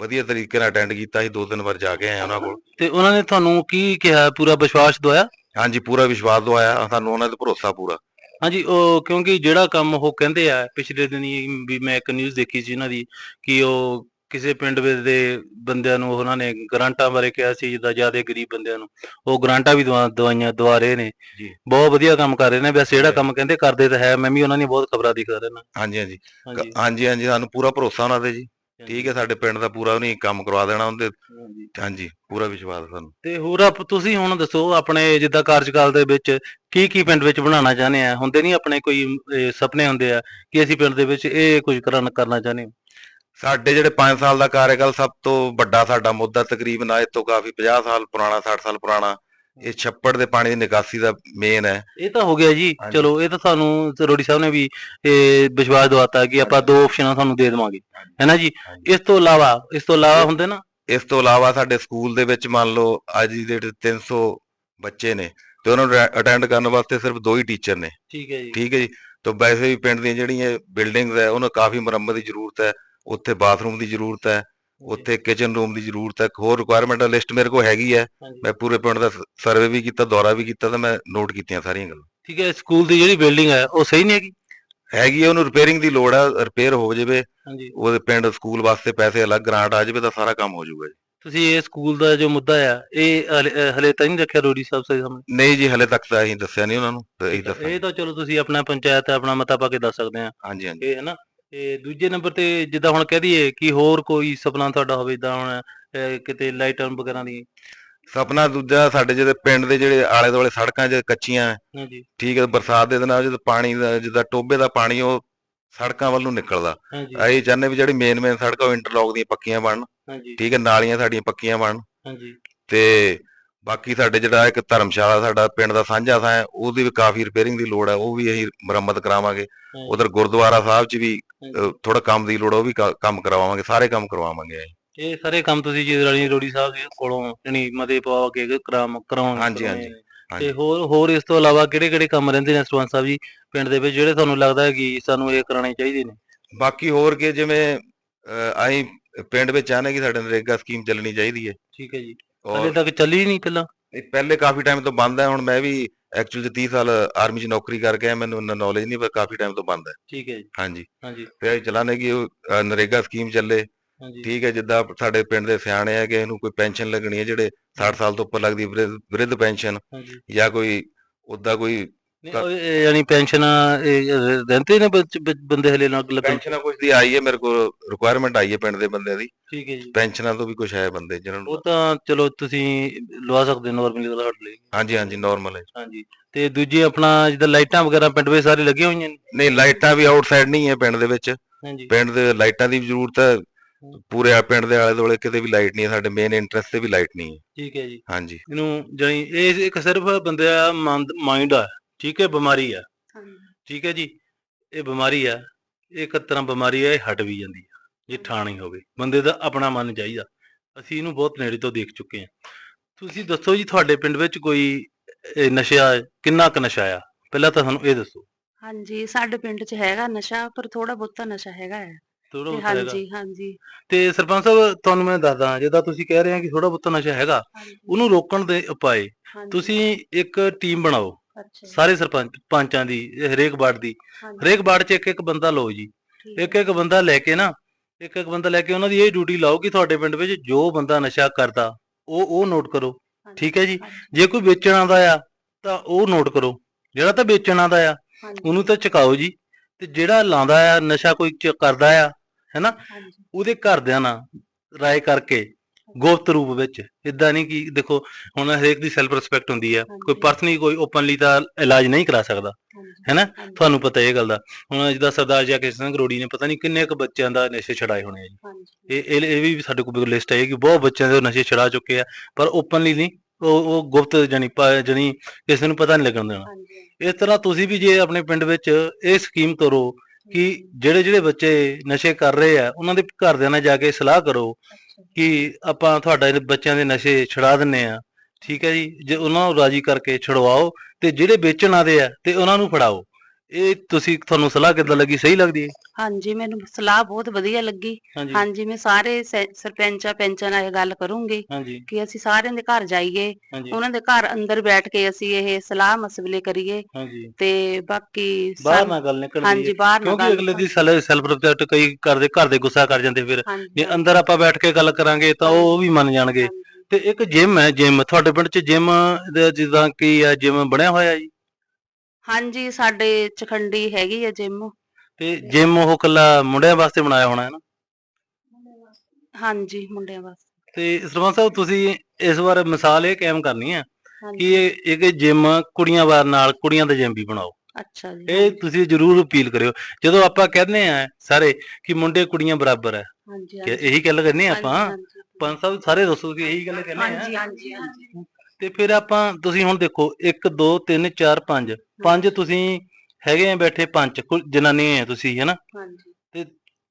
ਵਧੀਆ ਤਰੀਕੇ ਨਾਲ ਅਟੈਂਡ ਕੀਤਾ ਸੀ ਦੋ ਤਿੰਨ ਵਾਰ ਜਾ ਕੇ ਆਏ ਉਹਨਾਂ ਕੋਲ। ਤੇ ਉਹਨਾਂ ਨੇ ਤੁਹਾਨੂੰ ਕੀ ਕਿਹਾ ਪੂਰਾ ਵਿਸ਼ਵਾਸ ਦਵਾਇਆ? ਹਾਂਜੀ ਪੂਰਾ ਵਿਸ਼ਵਾਸ ਦਵਾਇਆ ਸਾਨੂੰ ਉਹਨਾਂ ਤੇ ਭਰੋਸਾ ਪੂਰਾ। ਹਾਂਜੀ ਉਹ ਕਿਉਂਕਿ ਜਿਹੜਾ ਕੰਮ ਉਹ ਕਹਿੰਦੇ ਆ ਪਿਛਲੇ ਦਿਨੀ ਵੀ ਮੈਂ ਇੱਕ ਨਿਊਜ਼ ਦੇਖੀ ਸੀ ਇਹਨਾਂ ਦੀ ਕਿ ਉਹ ਕਿਸੇ ਪਿੰਡ ਦੇ ਬੰਦਿਆਂ ਨੂੰ ਉਹਨਾਂ ਨੇ ਗ੍ਰਾਂਟਾਂ ਬਾਰੇ ਕਿਹਾ ਸੀ ਜਿੱਦਾਂ ਜ਼ਿਆਦਾ ਗਰੀਬ ਬੰਦਿਆਂ ਨੂੰ ਉਹ ਗ੍ਰਾਂਟਾਂ ਵੀ ਦਵਾ- ਦਵਾਈਆਂ ਦਵਾ ਰਹੇ ਨੇ। ਜੀ। ਬਹੁਤ ਵਧੀਆ ਕੰਮ ਕਰ ਰਹੇ ਨੇ ਵੈਸੇ ਜਿਹੜਾ। ਕੰਮ ਕਹਿੰਦੇ ਕਰਦੇ ਤਾਂ ਹੈ ਮੈਂ ਵੀ ਉਹਨਾਂ ਦੀ ਬਹੁਤ ਖਬਰਾਂ ਦਿਖ ਰਿਹਾ ਹਾਂਜੀ ਹਾਂਜੀ। ਹਾਂਜੀ। ਹਾਂਜੀ ਹਾਂਜੀ ਸਾਨੂੰ ਪੂਰਾ ਭਰੋਸਾ ਉਹਨਾਂ ਤੇ ਜੀ। ਠੀਕ ਹੈ ਸਾਡੇ ਪਿੰਡ ਦਾ ਪੂਰਾ ਉਹਨੇ ਕੰਮ ਕਰਵਾ ਦੇਣਾ ਉਹਦੇ। ਹਾਂਜੀ। ਹਾਂਜੀ ਪੂਰਾ ਵਿਸ਼ਵਾਸ ਸਾਨੂੰ। ਤੇ ਹੋਰ ਆਪ ਤੁਸੀਂ ਹੁਣ ਦੱਸੋ ਆਪਣੇ ਜਿੱਦਾਂ ਕਾਰਜਕਾਲ ਦੇ ਵਿੱਚ ਕੀ ਕੀ ਪਿੰਡ ਵਿੱਚ ਬਣਾਉਣਾ ਚਾਹੁੰਦੇ ਆ? ਹੁੰਦੇ ਨਹੀਂ ਆਪਣੇ ਕੋਈ ਅਹ, ਸੁਪਨੇ ਹੁੰਦੇ ਆ ਕਿ ਅਸੀਂ ਪਿੰਡ ਦੇ ਵਿੱਚ ਇਹ ਕੁਝ ਕਰਨ ਕਰਨਾ ਚਾਹੁੰਦੇ ਹਾਂ ਸਾਡੇ ਜਿਹੜੇ 5 ਸਾਲ ਦਾ ਕਾਰਜਕਾਲ ਸਭ ਤੋਂ ਵੱਡਾ ਸਾਡਾ ਮੁੱਦਾ ਤਕਰੀਬਨ ਅੱਜ ਤੋਂ ਕਾਫੀ 50 ਸਾਲ ਪੁਰਾਣਾ 60 ਸਾਲ ਪੁਰਾਣਾ ਇਹ ਛੱਪੜ ਦੇ ਪਾਣੀ ਦੀ ਨਿਕਾਸੀ ਦਾ ਮੇਨ ਹੈ। ਇਹ ਤਾਂ ਹੋ ਗਿਆ ਜੀ। ਚਲੋ ਇਹ ਤਾਂ ਤੁਹਾਨੂੰ ਰੋੜੀ ਸਾਹਿਬ ਨੇ ਵੀ ਇਹ ਵਿਸ਼ਵਾਸ ਦਵਾਤਾ ਕਿ ਆਪਾਂ ਦੋ ਆਪਸ਼ਨਾਂ ਤੁਹਾਨੂੰ ਦੇ ਦੇਵਾਂਗੇ। ਹੈਨਾ ਜੀ। ਇਸ ਤੋਂ ਇਲਾਵਾ ਇਸ ਤੋਂ ਇਲਾਵਾ ਹੁੰਦੇ ਨਾ। ਇਸ ਤੋਂ ਇਲਾਵਾ ਸਾਡੇ ਸਕੂਲ ਦੇ ਵਿੱਚ ਮੰਨ ਲਓ ਅੱਜ ਦੀ ਡੇਟ 300 ਬੱਚੇ ਨੇ ਤੇ ਉਹਨਾਂ ਨੂੰ ਅਟੈਂਡ ਕਰਨ ਵਾਸਤੇ ਸਿਰਫ ਦੋ ਹੀ ਟੀਚਰ ਨੇ। ਠੀਕ ਹੈ ਜੀ। ਠੀਕ ਹੈ ਜੀ? ਤਾਂ ਵੈਸੇ ਵੀ ਪਿੰਡ ਦੀਆਂ ਜਿਹੜੀਆਂ ਬਿਲਡਿੰਗਸ ਹੈ ਉਹਨਾਂ ਕਾਫੀ ਮੁਰੰਮਤ ਦੀ ਜ਼ਰੂਰਤ ਹੈ। ਉੱਥੇ ਬਾਥਰੂਮ ਦੀ ਜ਼ਰੂਰਤ ਹੈ ਉੱਥੇ ਕਿਚਨ ਰੂਮ ਦੀ ਜ਼ਰੂਰਤ ਹੈ ਹੋਰ ਰਿਕੁਆਇਰਮੈਂਟ ਲਿਸਟ ਮੇਰੇ ਕੋਲ ਹੈਗੀ ਹੈ। ਮੈਂ ਪੂਰੇ ਪਿੰਡ ਦਾ ਸਰਵੇ ਵੀ ਕੀਤਾ ਦੌਰਾ ਵੀ ਕੀਤਾ ਤਾਂ ਮੈਂ ਨੋਟ ਕੀਤੀਆਂ ਸਾਰੀਆਂ ਗੱਲਾਂ। ਠੀਕ ਹੈ ਸਕੂਲ ਦੀ ਜਿਹੜੀ ਬਿਲਡਿੰਗ ਹੈ ਉਹ ਸਹੀ ਨਹੀਂ ਹੈਗੀ? ਹੈਗੀ ਹੈ ਉਹਨੂੰ ਰਿਪੇਅਰਿੰਗ ਦੀ ਲੋੜ ਹੈ ਰਿਪੇਅਰ ਹੋ ਜਾਵੇ ਉਹਦੇ ਪਿੰਡ ਸਕੂਲ ਵਾਸਤੇ ਪੈਸੇ ਅਲੱਗ ਗ੍ਰਾਂਟ ਆ ਜਾਵੇ ਤਾਂ ਸਾਰਾ ਕੰਮ ਹੋ ਜਾਊਗਾ ਜੀ। ਤੁਸੀਂ ਇਹ ਸਕੂਲ ਦਾ ਜੋ ਮੁੱਦਾ ਆ ਇਹ ਹਲੇ- ਤਾਂ ਨਹੀਂ ਰੱਖਿਆ ਰੋੜੀ ਸਾਹਿਬ ਸੇ ਸਾਹਮਣੇ? ਨਹੀਂ ਜੀ ਹਲੇ ਤੱਕ ਤਾਂ ਅਸੀਂ ਦੱਸਿਆ ਨਹੀਂ ਉਹਨਾਂ ਨੂੰ ਇਹ ਤਾਂ ਚਲੋ ਤੁਸੀਂ ਆਪਣਾ ਪੰਚਾਇਤ ਆਪਣਾ ਮਤਾ ਪਾ ਕੇ ਦੱਸ ਸਕਦੇ ਆ। ਹਾਂਜੀ ਹਾਂਜੀ। ਇਹ ਹੈ ਨਾ ਤੇ ਦੂਜੇ ਨੰਬਰ ਤੇ ਜਿੱਦਾਂ ਹੁਣ ਕਹਿ ਦਈਏ ਕਿ ਹੋਰ ਕੋਈ ਸੁਪਨਾ ਤੁਹਾਡਾ ਹੋਵੇ ਜਿੱਦਾਂ ਹੁਣ ਅਹ, ਕਿਤੇ ਲਾਈਟਾਂ ਵਗੈਰਾ ਦੀ। ਸਪਨਾ ਦੂਜਾ ਸਾਡੇ ਜਿਹੜੇ ਪਿੰਡ ਦੇ ਜਿਹੜੇ ਆਲੇ ਦੁਆਲੇ ਸੜਕਾਂ 'ਚ ਕੱਚੀਆਂ ਹੈ, ਹਾਂਜੀ। ਠੀਕ ਹੈ ਬਰਸਾਤ ਦੇ ਦਿਨਾਂ ਜਦੋਂ ਪਾਣੀ ਦਾ ਜਿੱਦਾਂ ਟੋਬੇ ਦਾ ਪਾਣੀ ਉਹ ਸੜਕਾਂ ਵੱਲ ਨੂੰ ਨਿਕਲਦਾ। ਹਾਂਜੀ। ਅਸੀਂ ਚਾਹੁੰਦੇ ਵੀ ਜਿਹੜੀ ਮੇਨ ਮੇਨ ਸੜਕਾਂ ਉਹ ਇੰਟਰਲੌਕ ਦੀਆਂ ਪੱਕੀਆਂ ਬਣਨ ਹਾਂਜੀ। ਠੀਕ ਹੈ ਨਾਲੀਆਂ ਸਾਡੀਆਂ ਪੱਕੀਆਂ ਬਣਨ। ਹਾਂਜੀ। ਤੇ ਬਾਕੀ ਸਾਡੇ ਜਿਹੜਾ ਇੱਕ ਧਰਮਸ਼ਾਲਾ ਸਾਡਾ ਪਿੰਡ ਦਾ ਸਾਂਝਾ ਥਾਂ ਹੈ ਉਹਦੀ ਵੀ ਕਾਫੀ ਰਿਪੇਅਰਿੰਗ ਦੀ ਲੋੜ ਹੈ ਉਹ ਵੀ ਅਸੀਂ ਮੁਰੰਮਤ ਕਰਾਵਾਂਗੇ। ਉਧਰ ਗੁਰਦੁਆਰਾ ਸਾਹਿਬ 'ਚ ਵੀ। ਥੋੜਾ ਕੰਮ ਦੀ ਲੋੜ ਉਹ ਵੀ ਕੰਮ ਕਰਵਾਵਾਂਗੇ ਸਾਰੇ ਕੰਮ ਕਰਵਾਵਾਂਗੇ। ਇਹ ਸਾਰੇ ਕੰਮ ਤੁਸੀਂ ਜੀ ਰਾਣੀ ਰੋੜੀ ਸਾਹਿਬ ਦੇ ਕੋਲੋਂ ਜਣੀ ਮਤੇ ਪਵਾ ਕੇ ਕਰਾਮ ਕਰਾਉਣ ਹਾਂਜੀ, ਹਾਂਜੀ। ਤੇ ਹੋਰ ਹੋਰ ਇਸ ਤੋਂ ਇਲਾਵਾ ਕਿਹੜੇ ਕਿਹੜੇ ਕੰਮ ਰਹਿੰਦੇ ਨੇ ਸਰਪੰਚ ਸਾਹਿਬ ਜੀ ਪਿੰਡ ਦੇ ਵਿੱਚ ਜਿਹੜੇ ਤੁਹਾਨੂੰ ਲੱਗਦਾ ਹੈ ਕਿ ਸਾਨੂੰ ਇਹ ਕਰਾਉਣੇ ਚਾਹੀਦੇ ਨੇ? ਬਾਕੀ ਹੋਰ ਕਿ ਜਿਵੇਂ ਅਸੀਂ ਪਿੰਡ ਵਿੱਚ ਚਾਹੁੰਦੇ ਕਿ ਸਾਡੇ ਨਰੇਗਾ ਸਕੀਮ ਚੱਲਣੀ ਚਾਹੀਦੀ ਹੈ। ਠੀਕ ਹੈ ਜੀ। ਔਰ ਤੱਕ ਚੱਲੀ ਨਹੀਂ ਪਹਿਲਾਂ ਇਹ ਪਹਿਲੇ ਕਾਫੀ ਟਾਈਮ ਤੋਂ ਬੰਦ ਹੈ ਹੁਣ ਮੈਂ ਵੀ ਐਕਚੁਅਲੀ 30 ਸਾਲ ਆਰਮੀ 'ਚ ਨੌਕਰੀ ਕਰਕੇ ਆਇਆ ਮੈਨੂੰ ਇੰਨਾ ਨੌਲੇਜ ਨਹੀਂ ਪਰ ਕਾਫੀ ਟਾਈਮ ਤੋਂ ਬੰਦ ਹੈ। ਠੀਕ ਹੈ ਜੀ। ਹਾਂਜੀ। ਹਾਂਜੀ। ਤੇ ਅਸੀਂ ਚਲਾਣੇ ਕਿ ਨਰੇਗਾ ਸਕੀਮ ਚੱਲੇ। ਹਾਂਜੀ। ਠੀਕ ਹੈ ਜਿੱਦਾਂ ਸਾਡੇ ਪਿੰਡ ਦੇ ਸਿਆਣੇ ਆ ਕਿ ਇਹਨੂੰ ਕੋਈ ਪੈਨਸ਼ਨ ਲੱਗਣੀ ਹੈ ਜਿਹੜੇ 60 ਸਾਲ ਤੋਂ ਉੱਪਰ ਲੱਗਦੀ ਵਿਰਧ ਪੈਨਸ਼ਨ ਜਾਂ ਕੋਈ ਉਦਾਂ ਕੋਈ ਨਹੀਂ, ਇਹ ਯਾਨੀ ਪੈਨਸ਼ਨ ਰਹਿੰਦੇ ਨੇ ਬੰਦੇ ਹਲੇ ਨਾਲ ਲੱਗਣ ਪੈਨਸ਼ਨਾਂ ਕੁਝ ਦੀ ਆਈ ਹੈ ਮੇਰੇ ਕੋਲ ਰਿਕੁਆਇਰਮੈਂਟ ਆਈ ਹੈ ਪਿੰਡ ਦੇ ਬੰਦਿਆਂ ਦੀ। ਠੀਕ ਹੈ ਜੀ। ਪੈਨਸ਼ਨਾਂ ਤੋਂ ਵੀ ਕੁਝ ਹੈ ਬੰਦੇ ਜਿਹਨਾਂ ਨੂੰ ਉਹ ਤਾਂ ਚਲੋ ਤੁਸੀਂ ਲਵਾ ਸਕਦੇ ਨਾਰਮਲੀ ਦਾ ਹਟ ਲਈ ਹਾਂਜੀ ਹਾਂਜੀ ਨਾਰਮਲ ਹੈ ਹਾਂਜੀ ਤੇ ਦੂਜੀ ਆਪਣਾ ਜਿੱਦਾਂ ਲਾਈਟਾਂ ਵਗੈਰਾ ਪਿੰਡ ਵਿੱਚ ਸਾਰੇ ਲੱਗੀਆਂ ਹੋਈਆਂ ਨੇ? ਨਹੀਂ ਲਾਈਟਾਂ ਵੀ ਆਊਟਸਾਈਡ ਨਹੀਂ ਹੈ ਪਿੰਡ ਦੇ ਵਿੱਚ। ਹਾਂਜੀ। ਪਿੰਡ ਦੇ ਲਾਈਟਾਂ ਦੀ ਵੀ ਜ਼ਰੂਰਤ ਹੈ। ਪੂਰੇ ਆ ਪਿੰਡ ਦੇ ਆਲੇ ਦੁਆਲੇ ਕਿਤੇ ਵੀ ਲਾਈਟ ਨਹੀਂ ਹੈ ਸਾਡੇ ਮੇਨ ਇੰਟਰਸਟ ਤੇ ਵੀ ਲਾਈਟ ਨਹੀਂ ਹੈ। ਠੀਕ ਹੈ ਜੀ। ਹਾਂਜੀ। ਇਹਨੂੰ ਜਾਨੀ ਇਹ ਇੱਕ ਸਿਰਫ ਬੰਦੇ ਦਾ ਮਾਈਂਡ ਆ। ਠੀਕ ਹੈ ਬਿਮਾਰੀ ਆ। ਠੀਕ ਹੈ ਜੀ ਇਹ ਬਿਮਾਰੀ ਆ ਇਹ ਇੱਕ ਤਰ੍ਹਾਂ ਬਿਮਾਰੀ ਆ ਇਹ ਹਟ ਵੀ ਜਾਂਦੀ ਆ ਜੇ ਠਾਣੀ ਹੋਵੇ। ਬੰਦੇ ਦਾ ਆਪਣਾ ਮਨ ਚਾਹੀਦਾ। ਅਸੀਂ ਇਹਨੂੰ ਬਹੁਤ ਨੇੜੇ ਤੋਂ ਦੇਖ ਚੁੱਕੇ ਹਾਂ। ਤੁਸੀਂ ਦੱਸੋ ਜੀ ਤੁਹਾਡੇ ਪਿੰਡ ਵਿੱਚ ਕੋਈ ਨਸ਼ਾ ਕਿੰਨਾ ਕੁ ਨਸ਼ਾ ਆ? ਪਹਿਲਾਂ ਤਾਂ ਸਾਨੂੰ ਇਹ ਦੱਸੋ। ਹਾਂਜੀ ਸਾਡੇ ਪਿੰਡ 'ਚ ਹੈਗਾ ਨਸ਼ਾ ਪਰ ਥੋੜਾ ਬਹੁਤਾ ਨਸ਼ਾ ਹੈਗਾ ਹੈ ਥੋੜਾ ਬਹੁਤ ਹਾਂਜੀ ਹਾਂਜੀ। ਤੇ ਸਰਪੰਚ ਸਾਹਿਬ ਤੁਹਾਨੂੰ ਮੈਂ ਦੱਸਦਾ ਜਿੱਦਾਂ ਤੁਸੀਂ ਕਹਿ ਰਹੇ ਆ ਕਿ ਥੋੜਾ ਬਹੁਤਾ ਨਸ਼ਾ ਹੈਗਾ ਉਹਨੂੰ ਰੋਕਣ ਦੇ ਉਪਾਏ ਤੁਸੀਂ ਇੱਕ ਟੀਮ ਬਣਾਓ। ਸਾਰੇ ਸਰਪੰਚ ਪੰਚਾਂ ਦੀ ਇਹ ਹਰੇਕ ਵਾਰਡ ਦੀ। ਹਰੇਕ ਵਾਰਡ 'ਚ ਇੱਕ ਇੱਕ ਬੰਦਾ ਲਓ ਜੀ। ਇੱਕ ਇੱਕ ਬੰਦਾ ਲੈ ਕੇ ਨਾ ਇੱਕ ਇੱਕ ਬੰਦਾ ਲੈ ਕੇ ਉਹਨਾਂ ਦੀ ਇਹ ਡਿਊਟੀ ਲਾਓ ਕਿ ਤੁਹਾਡੇ ਪਿੰਡ ਵਿੱਚ ਜੋ ਬੰਦਾ ਨਸ਼ਾ ਕਰਦਾ ਉਹ ਉਹ ਨੋਟ ਕਰੋ। ਠੀਕ ਹੈ ਜੀ? ਜੇ ਕੋਈ ਵੇਚਣ ਆਉਂਦਾ ਆ ਤਾਂ ਉਹ ਨੋਟ ਕਰੋ। ਜਿਹੜਾ ਤਾਂ ਵੇਚਣ ਆਉਂਦਾ ਆ ਉਹਨੂੰ ਤਾਂ ਚਕਾਓ ਜੀ। ਤੇ ਜਿਹੜਾ ਲਾਉਂਦਾ ਆ ਨਸ਼ਾ ਕੋਈ ਕਰਦਾ ਆ ਹੈਨਾ ਉਹਦੇ ਘਰਦਿਆਂ ਨਾਲ ਰਾਏ ਕਰਕੇ ਗੁਪਤ ਰੂਪ ਵਿੱਚ। ਇਦਾਂ ਨਹੀਂ ਕਿ ਦੇਖੋ ਹੁਣ ਹਰੇਕ ਦੀ ਸੈਲਫ ਰਿਸਪੈਕਟ ਹੁੰਦੀ ਆ। ਕੋਈ। ਪਰਸਨਲੀ ਕੋਈ ਓਪਨਲੀ ਤਾਂ ਇਲਾਜ ਨਹੀਂ ਕਰਾ ਸਕਦਾ। ਹੈਨਾ? ਤੁਹਾਨੂੰ ਪਤਾ ਇਹ ਗੱਲ ਦਾ। ਹੁਣ ਜਿੱਦਾਂ ਸਰਦਾਰ ਜਗੀਰ ਸਿੰਘ ਰੋੜੀ ਨੇ ਪਤਾ ਨਹੀਂ ਕਿੰਨੇ ਕੁ ਬੱਚਿਆਂ ਦਾ ਨਸ਼ੇ ਛਡਾਏ ਹੋਣੇ ਆ ਜੀ। ਇਹ ਇਹ ਵੀ ਸਾਡੇ ਕੋਲ ਲਿਸਟ ਹੈ ਕਿ ਬਹੁਤ ਬੱਚਿਆਂ ਦੇ ਨਸ਼ੇ ਛਡਾ ਚੁੱਕੇ ਆ ਪਰ ਓਪਨਲੀ ਨਹੀਂ ਉਹ ਉਹ ਗੁਪਤ ਜਣੀ ਜਣੀ ਕਿਸੇ ਨੂੰ ਪਤਾ ਨਹੀਂ ਲੱਗਣ ਦੇਣਾ। ਇਸ ਤਰ੍ਹਾਂ ਤੁਸੀਂ ਵੀ ਜੇ ਆਪਣੇ ਪਿੰਡ ਵਿੱਚ ਇਹ ਸਕੀਮ ਕਰੋ ਕਿ ਜਿਹੜੇ ਜਿਹੜੇ ਬੱਚੇ ਨਸ਼ੇ ਕਰ ਰਹੇ ਆ ਉਹਨਾਂ ਦੇ ਘਰਦਿਆਂ ਨਾਲ ਜਾ ਕੇ ਸਲਾਹ ਕਰੋ ਕਿ ਆਪਾਂ ਤੁਹਾਡਾ ਬੱਚਿਆਂ ਦੇ ਨਸ਼ੇ ਛੁਡਾ ਦਿੰਨੇ ਆ। ਠੀਕ ਹੈ ਜੀ? ਜੇ ਉਹਨਾਂ ਨੂੰ ਰਾਜੀ ਕਰਕੇ ਛੁਡਵਾਓ ਤੇ ਜਿਹੜੇ ਵੇਚਣ ਆਦੇ ਆ ਤੇ ਉਹਨਾਂ ਨੂੰ ਫੜਾਓ। ਇਹ ਤੁਸੀਂ ਤੁਹਾਨੂੰ ਸਲਾਹ ਕਿੱਦਾਂ ਲੱਗੀ? ਸਹੀ ਲੱਗਦੀ ਹੈ? ਹਾਂਜੀ ਮੈਨੂੰ ਸਲਾਹ ਬਹੁਤ ਵਧੀਆ ਲੱਗੀ। ਹਾਂਜੀ। ਹਾਂਜੀ ਮੈਂ ਸਾਰੇ ਸੈ- ਸਰਪੰਚਾਂ ਪੈਂਚਾਂ ਨਾਲ ਇਹ ਗੱਲ ਕਰੂੰਗੀ ਹਾਂਜੀ। ਕਿ ਅਸੀਂ ਸਾਰਿਆਂ ਦੇ ਘਰ ਜਾਈਏ ਹਾਂਜੀ। ਉਹਨਾਂ ਦੇ ਘਰ ਅੰਦਰ ਬੈਠ ਕੇ ਅਸੀਂ ਇਹ ਸਲਾਹ ਮਸਲੇ ਕਰੀਏ ਹਾਂਜੀ। ਤੇ ਬਾਕੀ ਬਾਹਰ ਨਾ ਗੱਲ ਨਿਕਲਦੀ ਹਾਂਜੀ ਬਾਹਰ ਨਾ ਕਿਉਂਕਿ ਗੱਲ ਅਗਲੇ ਦੀ ਸੈਲਫ ਰਿਸਪੈਕਟ ਕਈ ਕਰਦੇ ਘਰ ਦੇ ਗੁੱਸਾ ਕਰ ਜਾਂਦੇ ਫਿਰ। ਹਾਂਜੀ, ਜੇ ਅੰਦਰ ਆਪਾਂ ਬੈਠ ਕੇ ਗੱਲ ਕਰਾਂਗੇ ਤਾਂ ਉਹ ਉਹ ਵੀ ਮੰਨ ਜਾਣਗੇ। ਹਾਂਜੀ, ਤੇ ਇੱਕ ਜਿਮ ਹੈ ਜਿਮ ਤੁਹਾਡੇ ਪਿੰਡ 'ਚ ਜਿਮ ਜਿੱਦਾਂ ਕੀ ਹੈ ਜਿਮ ਬਣਿਆ ਹੋਇਆ ਜੀ? ਹਾਂਜੀ ਸਾਡੇ ਚਖੰਡੀ ਹੈਗੀ ਆ ਜਿਮ ਤੇ ਜਿਮ ਉਹ ਕੱਲਾ ਮੁੰਡਿਆਂ ਵਾਸਤੇ ਬਣਾਇਆ ਹੋਣਾ ਹੈ ਨਾ? ਹਾਂਜੀ ਮੁੰਡਿਆਂ ਵਾਸਤੇ। ਤੇ ਸਰਪੰਚ ਸਾਹਿਬ ਤੁਸੀਂ ਇਸ ਵਾਰ ਮਿਸਾਲ ਇਹ ਕਾਇਮ ਕਰਨੀ ਹੈ ਕਿ ਇਹ ਇੱਕ ਜਿਮ ਕੁੜੀਆਂ ਵਾਰ ਨਾਲ ਕੁੜੀਆਂ ਦਾ ਜਿਮ ਵੀ ਬਣਾਓ। ਅੱਛਾ ਜੀ ਇਹ ਤੁਸੀਂ ਜ਼ਰੂਰ ਅਪੀਲ ਕਰਿਓ। ਜਦੋਂ ਆਪਾਂ ਕਹਿੰਦੇ ਆ ਸਾਰੇ ਕਿ ਮੁੰਡੇ ਕੁੜੀਆਂ ਬਰਾਬਰ ਹੈ ਹਾਂਜੀ ਇਹੀ ਗੱਲ ਕਰਨੀ ਆਪਾਂ। ਪੰਜ ਸਾਹਿਬ ਸਾਰੇ ਦੱਸੋ ਕਿ ਇਹੀ ਗੱਲ ਕਹਿੰਦੇ ਆ। ਹਾਂਜੀ ਹਾਂਜੀ ਹਾਂਜੀ। ਤੇ ਫਿਰ ਆਪਾਂ ਤੁਸੀਂ ਹੁਣ ਦੇਖੋ 1 2 3 4 5 ਪੰਜ ਤੁਸੀਂ ਹੈਗੇ ਆ ਬੈਠੇ ਪੰਜ ਕੁ ਜਨਾਨੀਆਂ ਆ ਤੁਸੀਂ ਹੈਨਾ? ਹਾਂਜੀ।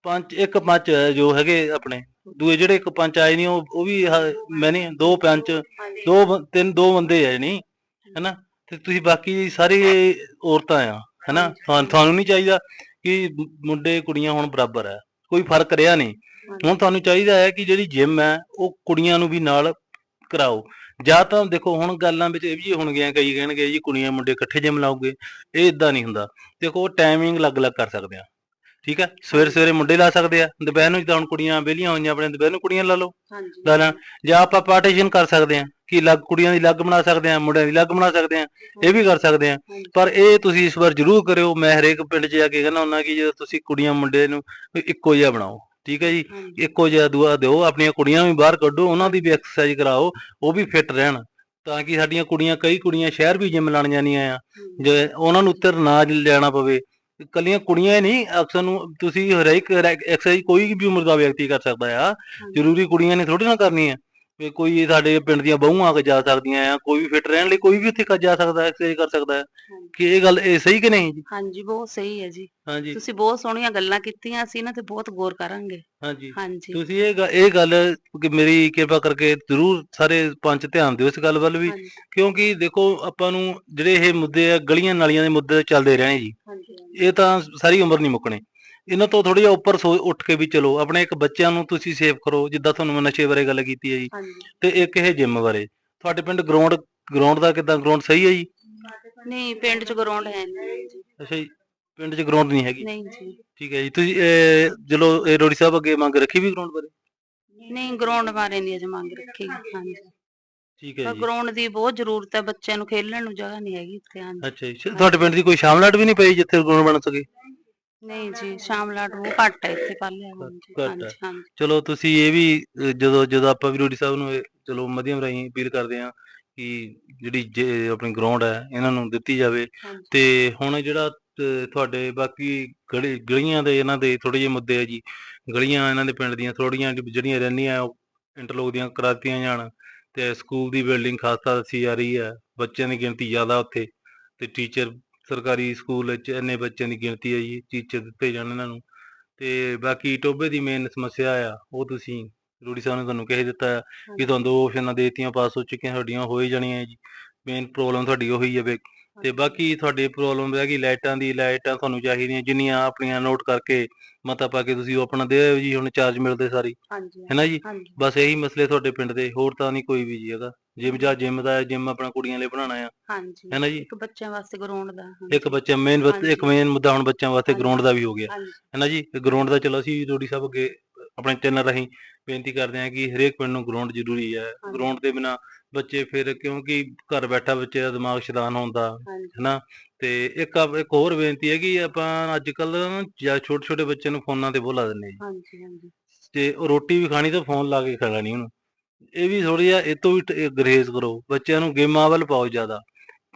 ਪੰਜ ਇੱਕ ਪੰਜ ਜੋ ਹੈਗੇ ਆਪਣੇ। ਦੂਏ ਜਿਹੜੇ ਇੱਕ ਪੰਜ ਆਏ ਨਹੀਂ ਉਹ ਉਹ ਵੀ ਹ- ਮੈਂ ਨਹੀਂ ਦੋ ਪੰਜ ਹਾਂਜੀ, ਦੋ ਬ- ਤਿੰਨ ਦੋ ਬੰਦੇ ਆ ਨਹੀਂ ਹੈਨਾ? ਤੇ ਤੁਸੀਂ ਬਾਕੀ ਸਾਰੇ ਔਰਤਾਂ ਆ ਹੈਨਾ। ਤੁਹਾਨੂੰ ਤੁਹਾਨੂੰ ਨਹੀਂ ਚਾਹੀਦਾ ਕਿ ਮੁੰਡੇ ਕੁੜੀਆਂ ਹੁਣ ਬਰਾਬਰ ਹੈ ਕੋਈ ਫ਼ਰਕ ਰਿਹਾ ਨਹੀਂ। ਹੁਣ ਤੁਹਾਨੂੰ ਚਾਹੀਦਾ ਹੈ ਕਿ ਜਿਹੜੀ ਜਿਮ ਹੈ ਉਹ ਕੁੜੀਆਂ ਨੂੰ ਵੀ ਨਾਲ ਕਰਾਓ। ਜਾਂ ਤਾਂ ਦੇਖੋ ਹੁਣ ਗੱਲਾਂ ਵਿੱਚ ਇਹ ਵੀ ਹੋਣਗੀਆਂ ਕਈ ਕਹਿਣਗੇ ਜੀ ਕੁੜੀਆਂ ਮੁੰਡੇ ਇਕੱਠੇ ਜਿਮ ਲਾਓਗੇ ਇਹ ਇਦਾਂ ਨਹੀਂ ਹੁੰਦਾ। ਦੇਖੋ ਟਾਈਮਿੰਗ ਅਲੱਗ-ਅਲੱਗ ਕਰ ਸਕਦੇ ਆ ਠੀਕ ਹੈ ਸਵੇਰੇ ਸਵੇਰੇ ਮੁੰਡੇ ਲਾ ਸਕਦੇ ਆ ਦੁਪਹਿਰ ਨੂੰ ਜਿੱਦਾਂ ਹੁਣ ਕੁੜੀਆਂ ਵਿਹਲੀਆਂ ਹੋਈਆਂ ਆਪਣੇ ਦੁਪਹਿਰ ਨੂੰ ਕੁੜੀਆਂ ਲਾ ਲਓ। ਲਾ ਲੈਣ। ਜਾਂ ਆਪਾਂ ਪਾਰਟੀਸ਼ਨ ਕਰ ਸਕਦੇ ਆ ਕਿ ਲੱਗ ਕੁੜੀਆਂ ਦੀ ਲੱਗ ਬਣਾ ਸਕਦੇ ਆ ਮੁੰਡਿਆਂ ਦੀ ਲੱਗ ਬਣਾ ਸਕਦੇ ਆ ਇਹ ਵੀ ਕਰ ਸਕਦੇ ਆ। ਪਰ ਇਹ ਤੁਸੀਂ ਇਸ ਵਾਰ ਜ਼ਰੂਰ ਕਰਿਓ ਮੈਂ ਹਰੇਕ ਪਿੰਡ 'ਚ ਜਾ ਕੇ ਕਹਿੰਦਾ ਹੁੰਦਾ ਕਿ ਜਦੋਂ ਤੁਸੀਂ ਕੁੜੀਆਂ ਮੁੰਡੇ ਨੂੰ ਇੱਕੋ ਜਿਹਾ ਬਣਾਓ। ਠੀਕ ਹੈ ਜੀ? ਇੱਕੋ ਜਿਹਾ ਦੁਆ ਦਿਓ ਆਪਣੀਆਂ ਕੁੜੀਆਂ ਵੀ ਬਾਹਰ ਕੱਢੋ ਉਹਨਾਂ ਦੀ ਵੀ ਐਕਸਰਸਾਈਜ਼ ਕਰਾਓ ਉਹ ਵੀ ਫਿੱਟ ਰਹਿਣ। ਤਾਂ ਕਿ ਸਾਡੀਆਂ ਕੁੜੀਆਂ ਕਈ ਕੁੜੀਆਂ ਸ਼ਹਿਰ ਵੀ ਜਿਮ ਲਾਣ ਜਾਂਦੀਆਂ ਆ। ਜੇ ਉਹਨਾਂ ਨੂੰ ਉੱਤਰ ਨਾ ਲੈਣਾ ਪਵੇ। ਕੱਲੀਆਂ ਕੁੜੀਆਂ ਹੀ ਨਹੀਂ ਅਕਸਰ ਨੂੰ ਤੁਸੀਂ ਹਰੇਕ ਐਕਸਰਸਾਈਜ਼ ਕੋਈ ਵੀ ਉਮਰ ਦਾ ਵਿਅਕਤੀ ਕਰ ਸਕਦਾ ਆ। ਜ਼ਰੂਰੀ ਕੁੜੀਆਂ ਨੇ ਥੋੜੀ ਨਾ ਕਰਨੀ ਹੈ ਵੀ ਕੋਈ ਸਾਡੇ ਪਿੰਡ ਦੀਆਂ ਬਹੂਆਂ ਆ ਕੇ ਜਾ ਸਕਦੀਆਂ ਆ ਕੋਈ ਵੀ ਫਿੱਟ ਰਹਿਣ ਲਈ ਕੋਈ ਵੀ ਉੱਥੇ ਜਾ ਸਕਦਾ ਐਕਸਰਸਾਈਜ਼ ਕਰ ਸਕਦਾ ਹੈ। ਕਿ ਇਹ ਗੱਲ ਇਹ ਸਹੀ ਕਿ ਨਹੀਂ ਜੀ? ਹਾਂਜੀ ਬਹੁਤ ਸਹੀ ਹੈ ਜੀ। ਹਾਂਜੀ। ਤੁਸੀਂ ਬਹੁਤ ਸੋਹਣੀਆਂ ਗੱਲਾਂ ਕੀਤੀਆਂ ਅਸੀਂ ਇਹਨਾਂ ਤੇ ਬਹੁਤ ਗੌਰ ਕਰਾਂਗੇ। ਹਾਂਜੀ। ਹਾਂਜੀ। ਤੁਸੀਂ ਇਹ ਗ- ਇਹ ਗੱਲ ਕਿ ਮੇਰੀ ਕਿਰਪਾ ਕਰਕੇ ਜ਼ਰੂਰ ਸਾਰੇ ਪੰਚ ਧਿਆਨ ਦਿਓ ਇਸ ਗੱਲ ਵੱਲ ਵੀ। ਹਾਂਜੀ, ਕਿਉਂਕਿ ਦੇਖੋ ਆਪਾਂ ਨੂੰ ਜਿਹੜੇ ਇਹ ਮੁੱਦੇ ਆ ਗਲੀਆਂ ਨਾਲੀਆਂ ਦੇ ਮੁੱਦੇ ਚੱਲਦੇ ਰਹਿਣੇ ਜੀ। ਹਾਂਜੀ, ਇਹ ਤਾਂ ਸਾਰੀ ਉਮਰ ਨਹੀਂ ਮੁੱਕਣੇ। ਇਹਨਾਂ ਤੋਂ ਥੋੜਾ ਜਿਹਾ ਉੱਪਰ ਸੋ ਉੱਠ ਕੇ ਵੀ ਚਲੋ ਆਪਣੇ ਇੱਕ ਬੱਚਿਆਂ ਨੂੰ ਤੁਸੀਂ ਸੇਵ ਕਰੋ ਜਿੱਦਾਂ ਤੁਹਾਨੂੰ ਮੈਂ ਨਸ਼ੇ ਬਾਰੇ ਗੱਲ ਕੀਤੀ ਹੈ ਜੀ ਹਾਂਜੀ। ਤੇ ਇੱਕ ਇਹ ਜਿਮ ਬਾਰੇ। ਤੁਹਾਡੇ ਪਿੰਡ ਗਰਾਊਂਡ ਗਰਾਊਂਡ ਦਾ ਕਿਦਾਂ ਗਰਾਊਂਡ ਸਹੀ ਹੈ ਜੀ? ਨਹੀਂ ਪਿੰਡ ਚ ਗਰਾਊਂਡ ਹੈ ਨਹੀਂ ਜੀ। ਅੱਛਾ ਜੀ ਪਿੰਡ 'ਚ ਗਰਾਊਂਡ ਨਹੀਂ ਹੈਗੀ? ਨਹੀਂ ਜੀ। ਠੀਕ ਹੈ ਜੀ ਤੁਸੀਂ ਇਹ ਚਲੋ ਇਹ ਰੋੜੀ ਸਾਹਿਬ ਅੱਗੇ ਮੰਗ ਰੱਖੀ ਵੀ ਗਰਾਊਂਡ ਬਾਰੇ? ਨਹੀਂ ਗਰਾਊਂਡ ਬਾਰੇ ਨਹੀਂ ਅਜੇ ਮੰਗ ਰੱਖੀ। ਹਾਂਜੀ। ਠੀਕ ਹੈ ਪਰ ਜੀ। ਗਰਾਊਂਡ ਦੀ ਬਹੁਤ ਜ਼ਰੂਰਤ ਹੈ ਬੱਚਿਆਂ ਨੂੰ ਖੇਲਣ ਨੂੰ ਜਗ੍ਹਾ ਨਹੀਂ ਹੈਗੀ ਇੱਥੇ ਹਾਂਜੀ। ਅੱਛਾ ਜੀ ਤੁਹਾਡੇ ਪਿੰਡ ਦੀ ਕੋਈ ਸ਼ਾਮਲਾਟ ਵੀ ਨਹੀਂ ਪਈ ਜਿੱਥੇ ਗਰਾਊਂਡ ਬਣ ਸਕੇ? ਨਹੀਂ ਜੀ ਸ਼ਾਮਲਾਟ ਉਹ ਘੱਟ ਹੈ ਇੱਥੇ ਹਾਂਜੀ ਘੱਟ ਹੈ। ਹਾਂਜੀ ਚਲੋ ਤੁਸੀਂ ਇਹ ਵੀ ਜਦੋਂ ਜਦੋਂ ਆਪਾਂ ਵੀ ਰੋੜੀ ਸਾਹਿਬ ਨੂੰ ਇਹ ਚਲੋ ਮਧਿਅਮ ਰਾਹੀਂ ਅਪੀਲ ਕਰਦੇ ਹਾਂ ਕਿ ਜਿਹੜੀ ਜੇ ਆਪਣੀ ਗਰਾਊਂਡ ਹੈ ਇਹਨਾਂ ਨੂੰ ਦਿੱਤੀ ਜਾਵੇ। ਹਾਂਜੀ। ਤੇ ਹੁਣ ਜਿਹੜਾ ਤੁਹਾਡੇ ਬਾਕੀ ਗਲੀ ਗਲੀਆਂ ਦੇ ਇਹਨਾਂ ਦੇ ਥੋੜੇ ਜਿਹੇ ਮੁੱਦੇ ਆ ਜੀ। ਗਲੀਆਂ ਇਹਨਾਂ ਦੇ ਪਿੰਡ ਦੀਆਂ ਥੋੜੀਆਂ ਜਿਹੜੀਆਂ ਰਹਿੰਦੀਆਂ ਉਹ ਇੰਟਰਲੋਕ ਦੀਆਂ ਕਰਾਤੀਆਂ ਜਾਣ। ਤੇ ਸਕੂਲ ਦੀ ਬਿਲਡਿੰਗ ਖਾਸਾ ਦੱਸੀ ਜਾ ਰਹੀ ਹੈ ਬੱਚਿਆਂ ਦੀ ਗਿਣਤੀ ਜ਼ਿਆਦਾ ਉੱਥੇ। ਤੇ ਟੀਚਰ ਸਰਕਾਰੀ ਸਕੂਲ ਵਿੱਚ ਇੰਨੇ ਬੱਚਿਆਂ ਦੀ ਗਿਣਤੀ ਹੈ ਜੀ ਟੀਚਰ ਦਿੱਤੇ ਜਾਣ ਇਹਨਾਂ ਨੂੰ। ਤੇ ਬਾਕੀ ਟੋਬੇ ਦੀ ਮੇਨ ਸਮੱਸਿਆ ਆ ਉਹ ਤੁਸੀਂ ਰੂੜੀ ਸਾਹਿਬ ਨੇ ਤੁਹਾਨੂੰ ਕਹਿ ਦਿੱਤਾ ਹੈ ਕਿ ਤੁਹਾਨੂੰ ਦੋ ਆਪਸ਼ਨਾਂ ਦਿੱਤੀਆਂ ਪਾਸ ਹੋ ਚੁੱਕੀਆਂ ਤੁਹਾਡੀਆਂ ਹੋ ਹੀ ਜਾਣੀਆਂ ਹੈ ਜੀ। ਮੇਨ ਪ੍ਰੋਬਲਮ ਤੁਹਾਡੀ ਉਹੀ ਹੈ ਵੀ ਤੇ ਬਾਕੀ ਤੁਹਾਡੀ ਪ੍ਰੋਬਲਮ ਰਹਿ ਗਈ ਲਾਈਟਾਂ ਦੀ ਲਾਈਟਾਂ ਤੁਹਾਨੂੰ ਚਾਹੀਦੀਆਂ ਜਿੰਨੀਆਂ ਆਪਣੀਆਂ ਨੋਟ ਕਰਕੇ ਮਤਾ ਪਾ ਕੇ ਤੁਸੀਂ ਉਹ ਆਪਣਾ ਦੇ ਦਿਓ ਜੀ ਹੁਣ ਚਾਰਜ ਮਿਲਦੇ ਸਾਰੀ। ਹਾਂਜੀ ਹੈ ਨਾ ਜੀ? ਹਾਂਜੀ। ਬਸ ਇਹੀ ਮਸਲੇ ਤੁਹਾਡੇ ਪਿੰਡ ਦੇ ਹੋਰ ਤਾਂ ਨਹੀਂ ਕੋਈ ਵੀ ਜੀ ਹੈਗਾ। ਜਿਮ ਜਾਂ ਜਿਮ ਦਾ ਜਿਮ ਆਪਣਾ ਕੁੜੀਆਂ ਲਈ ਬਣਾਉਣਾ ਆ। ਹਾਂਜੀ। ਹੈ ਨਾ ਜੀ? ਇੱਕ ਬੱਚਿਆਂ ਵਾਸਤੇ ਗਰਾਊਂਡ ਦਾ ਇੱਕ ਬੱਚਾ ਮੇਨ ਇੱਕ। ਮੇਨ ਮੁੱਦਾ ਹੁਣ ਬੱਚਿਆਂ ਵਾਸਤੇ। ਗਰਾਊਂਡ ਦਾ ਵੀ ਹੋ ਗਿਆ। ਹਾਂਜੀ। ਹੈ ਨਾ ਜੀ? ਗਰਾਊਂਡ ਦਾ ਚਲੋ ਅਸੀਂ ਰੋਡੀ ਸਾਹਿਬ ਅੱਗੇ ਆਪਣੇ ਚੈਨਲ ਰਾਹੀਂ ਬੇਨਤੀ ਕਰਦੇ ਹਾਂ ਕਿ ਹਰੇਕ ਪਿੰਡ ਨੂੰ ਗਰਾਊਂਡ ਜ਼ਰੂਰੀ ਹੈ। ਗਰਾਊਂਡ ਦੇ ਬਿਨਾ ਬੱਚੇ ਫਿਰ ਕਿਉਂਕਿ ਘਰ ਬੈਠਾ ਬੱਚੇ ਦਾ ਦਿਮਾਗ ਸ਼ੈਤਾਨ ਹੁੰਦਾ ਹਾਂਜੀ। ਹਨਾ? ਤੇ ਇੱਕ ਆਪ- ਇੱਕ ਹੋਰ ਬੇਨਤੀ ਹੈ ਕਿ ਆਪਾਂ ਅੱਜ ਕੱਲ ਜਾਂ ਛੋਟੇ ਛੋਟੇ ਬੱਚੇ ਨੂੰ ਫੋਨਾਂ ਤੇ ਬੋਲਾ ਦਿੰਦੇ ਹਾਂਜੀ ਹਾਂਜੀ। ਤੇ ਉਹ ਰੋਟੀ ਵੀ ਖਾਣੀ ਤਾਂ ਫੋਨ ਲਾ ਕੇ ਖਾਣੀ ਉਹਨੂੰ। ਇਹ ਵੀ ਥੋੜੀ ਜਿਹਾ ਇਹ ਤੋਂ ਵੀ ਟ- ਗਰੇਜ਼ ਕਰੋ ਬੱਚਿਆਂ ਨੂੰ ਗੇਮਾਂ ਵੱਲ ਪਾਓ ਜ਼ਿਆਦਾ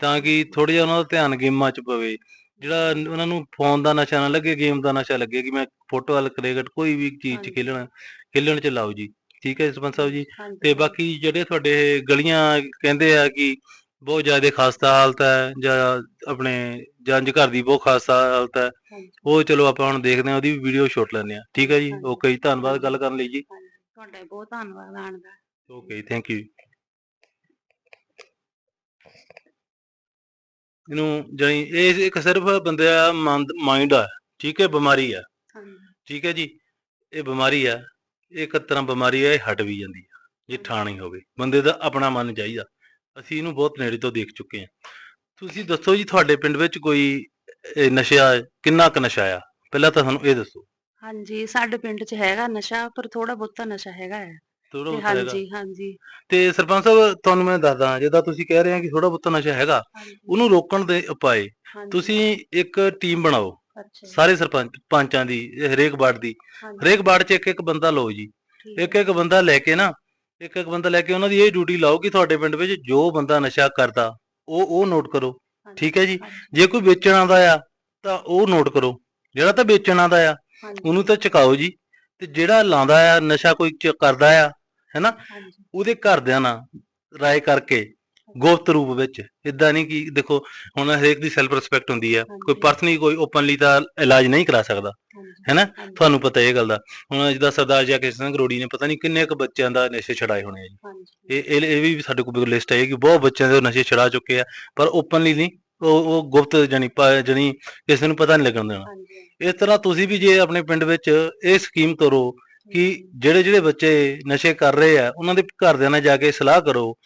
ਤਾਂ ਕਿ ਥੋੜਾ ਜਿਹਾ ਉਹਨਾਂ ਦਾ ਧਿਆਨ ਗੇਮਾਂ 'ਚ ਪਵੇ। ਜਿਹੜਾ ਨ- ਉਹਨਾਂ ਨੂੰ ਫੋਨ ਦਾ ਨਸ਼ਾ ਨਾ ਲੱਗੇ ਗੇਮ ਦਾ ਨਸ਼ਾ ਲੱਗੇ ਕਿ ਮੈਂ ਫੁੱਟਬਾਲ ਕ੍ਰਿਕਟ ਕੋਈ ਵੀ ਚੀਜ਼ 'ਚ ਹਾਂਜੀ। ਖੇਲਣਾ ਖੇਲਣ 'ਚ ਲਾਓ ਜੀ। ਠੀਕ ਹੈ ਸਰਪੰਚ ਸਾਹਿਬ ਜੀ। ਤੇ ਬਾਕੀ ਜਿਹੜੇ ਤੁਹਾਡੇ ਗਲੀਆਂ ਕਹਿੰਦੇ ਆ ਕਿ ਬਹੁਤ ਜ਼ਿਆਦਾ ਖਸਤਾ ਹਾਲਤ ਹੈ ਜਾਂ ਆਪਣੇ ਜੰਜ ਘਰ ਦੀ ਬਹੁਤ ਖਸਤਾ ਹਾਲਤ ਹੈ ਉਹ ਚਲੋ ਆਪਾਂ ਹੁਣ ਦੇਖਦੇ ਹਾਂ ਉਹਦੀ ਵੀ ਵੀਡੀਓ ਸ਼ੂਟ ਲੈਂਦੇ ਆ ਠੀਕ ਹੈ ਜੀ। ਓਕੇ ਜੀ ਧੰਨਵਾਦ ਗੱਲ ਕਰਨ ਲਈ ਜੀ। ਤੁਹਾਡਾ ਬਹੁਤ ਧੰਨਵਾਦ ਆਣ ਦਾ। ਓਕੇ ਥੈਂਕ ਯੂ ਇਹਨੂੰ ਜਾਨੀ ਇਹ ਇੱਕ ਸਿਰਫ ਬੰਦੇ ਦਾ ਮਾਈਂਡ ਆ ਠੀਕ ਹੈ ਬਿਮਾਰੀ ਆ। ਠੀਕ ਹੈ ਜੀ ਇਹ ਬਿਮਾਰੀ ਆ। ਇਹ ਇੱਕ ਤਰ੍ਹਾਂ ਬਿਮਾਰੀ ਆ ਇਹ ਹਟ ਵੀ ਜਾਂਦੀ ਆ ਜੇ ਠਾਣੀ ਹੋਵੇ। ਬੰਦੇ ਦਾ ਆਪਣਾ ਮਨ ਚਾਹੀਦਾ। ਅਸੀਂ ਇਹਨੂੰ ਬਹੁਤ ਨੇੜੇ ਤੋਂ ਦੇਖ ਚੁੱਕੇ ਹਾਂ। ਤੁਸੀਂ ਦੱਸੋ ਜੀ ਤੁਹਾਡੇ ਪਿੰਡ ਵਿੱਚ ਕੋਈ ਨਸ਼ਾ ਕਿੰਨਾ ਕੁ ਨਸ਼ਾ ਆ? ਪਹਿਲਾਂ ਤਾਂ ਸਾਨੂੰ ਇਹ ਦੱਸੋ। ਹਾਂਜੀ ਸਾਡੇ ਪਿੰਡ 'ਚ ਹੈਗਾ ਨਸ਼ਾ ਪਰ ਥੋੜਾ ਬਹੁਤਾ ਨਸ਼ਾ ਹੈਗਾ ਹੈ ਥੋੜਾ ਬਹੁਤ ਹਾਂਜੀ ਹਾਂਜੀ। ਤੇ ਸਰਪੰਚ ਸਾਹਿਬ ਤੁਹਾਨੂੰ ਮੈਂ ਦੱਸਦਾ ਜਿੱਦਾਂ ਤੁਸੀਂ ਕਹਿ ਰਹੇ ਆ ਕਿ ਥੋੜਾ ਬਹੁਤ ਨਸ਼ਾ ਹੈਗਾ ਉਹਨੂੰ ਰੋਕਣ ਦੇ ਉਪਾਏ ਤੁਸੀਂ ਇੱਕ ਟੀਮ ਬਣਾਓ। ਸਾਰੇ ਸਰਪੰਚ ਪੰਚਾਂ ਦੀ ਇਹ ਹਰੇਕ ਵਾਰਡ ਦੀ। ਹਰੇਕ ਵਾਰਡ 'ਚ ਇੱਕ ਇੱਕ ਬੰਦਾ ਲਓ ਜੀ। ਇੱਕ ਇੱਕ ਬੰਦਾ ਲੈ ਕੇ ਨਾ ਇੱਕ ਇੱਕ ਬੰਦਾ ਲੈ ਕੇ ਉਹਨਾਂ ਦੀ ਇਹ ਡਿਊਟੀ ਲਾਓ ਕਿ ਤੁਹਾਡੇ ਪਿੰਡ ਵਿੱਚ ਜੋ ਬੰਦਾ ਨਸ਼ਾ ਕਰਦਾ ਉਹ ਉਹ ਨੋਟ ਕਰੋ। ਠੀਕ ਹੈ ਜੀ? ਜੇ ਕੋਈ ਵੇਚਣ ਆਉਂਦਾ ਆ ਤਾਂ ਉਹ ਨੋਟ ਕਰੋ। ਜਿਹੜਾ ਤਾਂ ਵੇਚਣ ਆਉਂਦਾ ਆ ਉਹਨੂੰ ਤਾਂ ਚੁਕਾਓ ਜੀ। ਤੇ ਜਿਹੜਾ ਲਾਉਂਦਾ ਆ ਨਸ਼ਾ ਕੋਈ ਕਰਦਾ ਆ ਹੈਨਾ ਉਹਦੇ ਘਰਦਿਆਂ ਨਾਲ ਰਾਏ ਕਰਕੇ ਗੁਪਤ ਰੂਪ ਵਿੱਚ। ਇਦਾਂ ਨਹੀਂ ਕਿ ਦੇਖੋ ਹੁਣ ਹਰੇਕ ਦੀ ਸੈਲਫ ਰਿਸਪੈਕਟ ਹੁੰਦੀ ਆ। ਕੋਈ। ਪਰਸਨਲੀ ਕੋਈ ਓਪਨਲੀ ਤਾਂ ਇਲਾਜ ਨਹੀਂ ਕਰਾ ਸਕਦਾ। ਹੈਨਾ? ਤੁਹਾਨੂੰ ਪਤਾ ਇਹ ਗੱਲ ਦਾ। ਹੁਣ ਜਿੱਦਾਂ ਸਰਦਾਰ ਜੀ ਕਿਸ਼ਨ ਸਿੰਘ ਰੋੜੀ ਨੇ ਪਤਾ ਨਹੀਂ ਕਿੰਨੇ ਕੁ ਬੱਚਿਆਂ ਦਾ ਨਸ਼ੇ ਛਡਾਏ ਹੋਣੇ ਆ ਜੀ। ਇਹ ਇਹ ਵੀ ਸਾਡੇ ਕੋਲ ਲਿਸਟ ਹੈ ਕਿ ਬਹੁਤ ਬੱਚਿਆਂ ਦੇ ਨਸ਼ੇ ਛਡਾ ਚੁੱਕੇ ਆ। ਪਰ ਓਪਨਲੀ ਨਹੀਂ ਉਹ ਉਹ ਗੁਪਤ ਜਾਨੀ ਜਾਨੀ ਕਿਸੇ ਨੂੰ ਪਤਾ ਨਹੀਂ ਲੱਗਣ ਦੇਣਾ। ਇਸ ਤਰ੍ਹਾਂ ਤੁਸੀਂ ਵੀ ਜੇ ਆਪਣੇ ਪਿੰਡ ਵਿੱਚ ਇਹ ਸਕੀਮ ਕਰੋ ਕਿ ਜਿਹੜੇ ਜਿਹੜੇ ਬੱਚੇ ਨਸ਼ੇ ਕਰ ਰਹੇ ਆ ਉਹਨਾਂ ਦੇ ਘਰਦਿਆਂ ਨਾਲ ਜਾ ਕੇ ਸਲਾਹ ਕਰੋ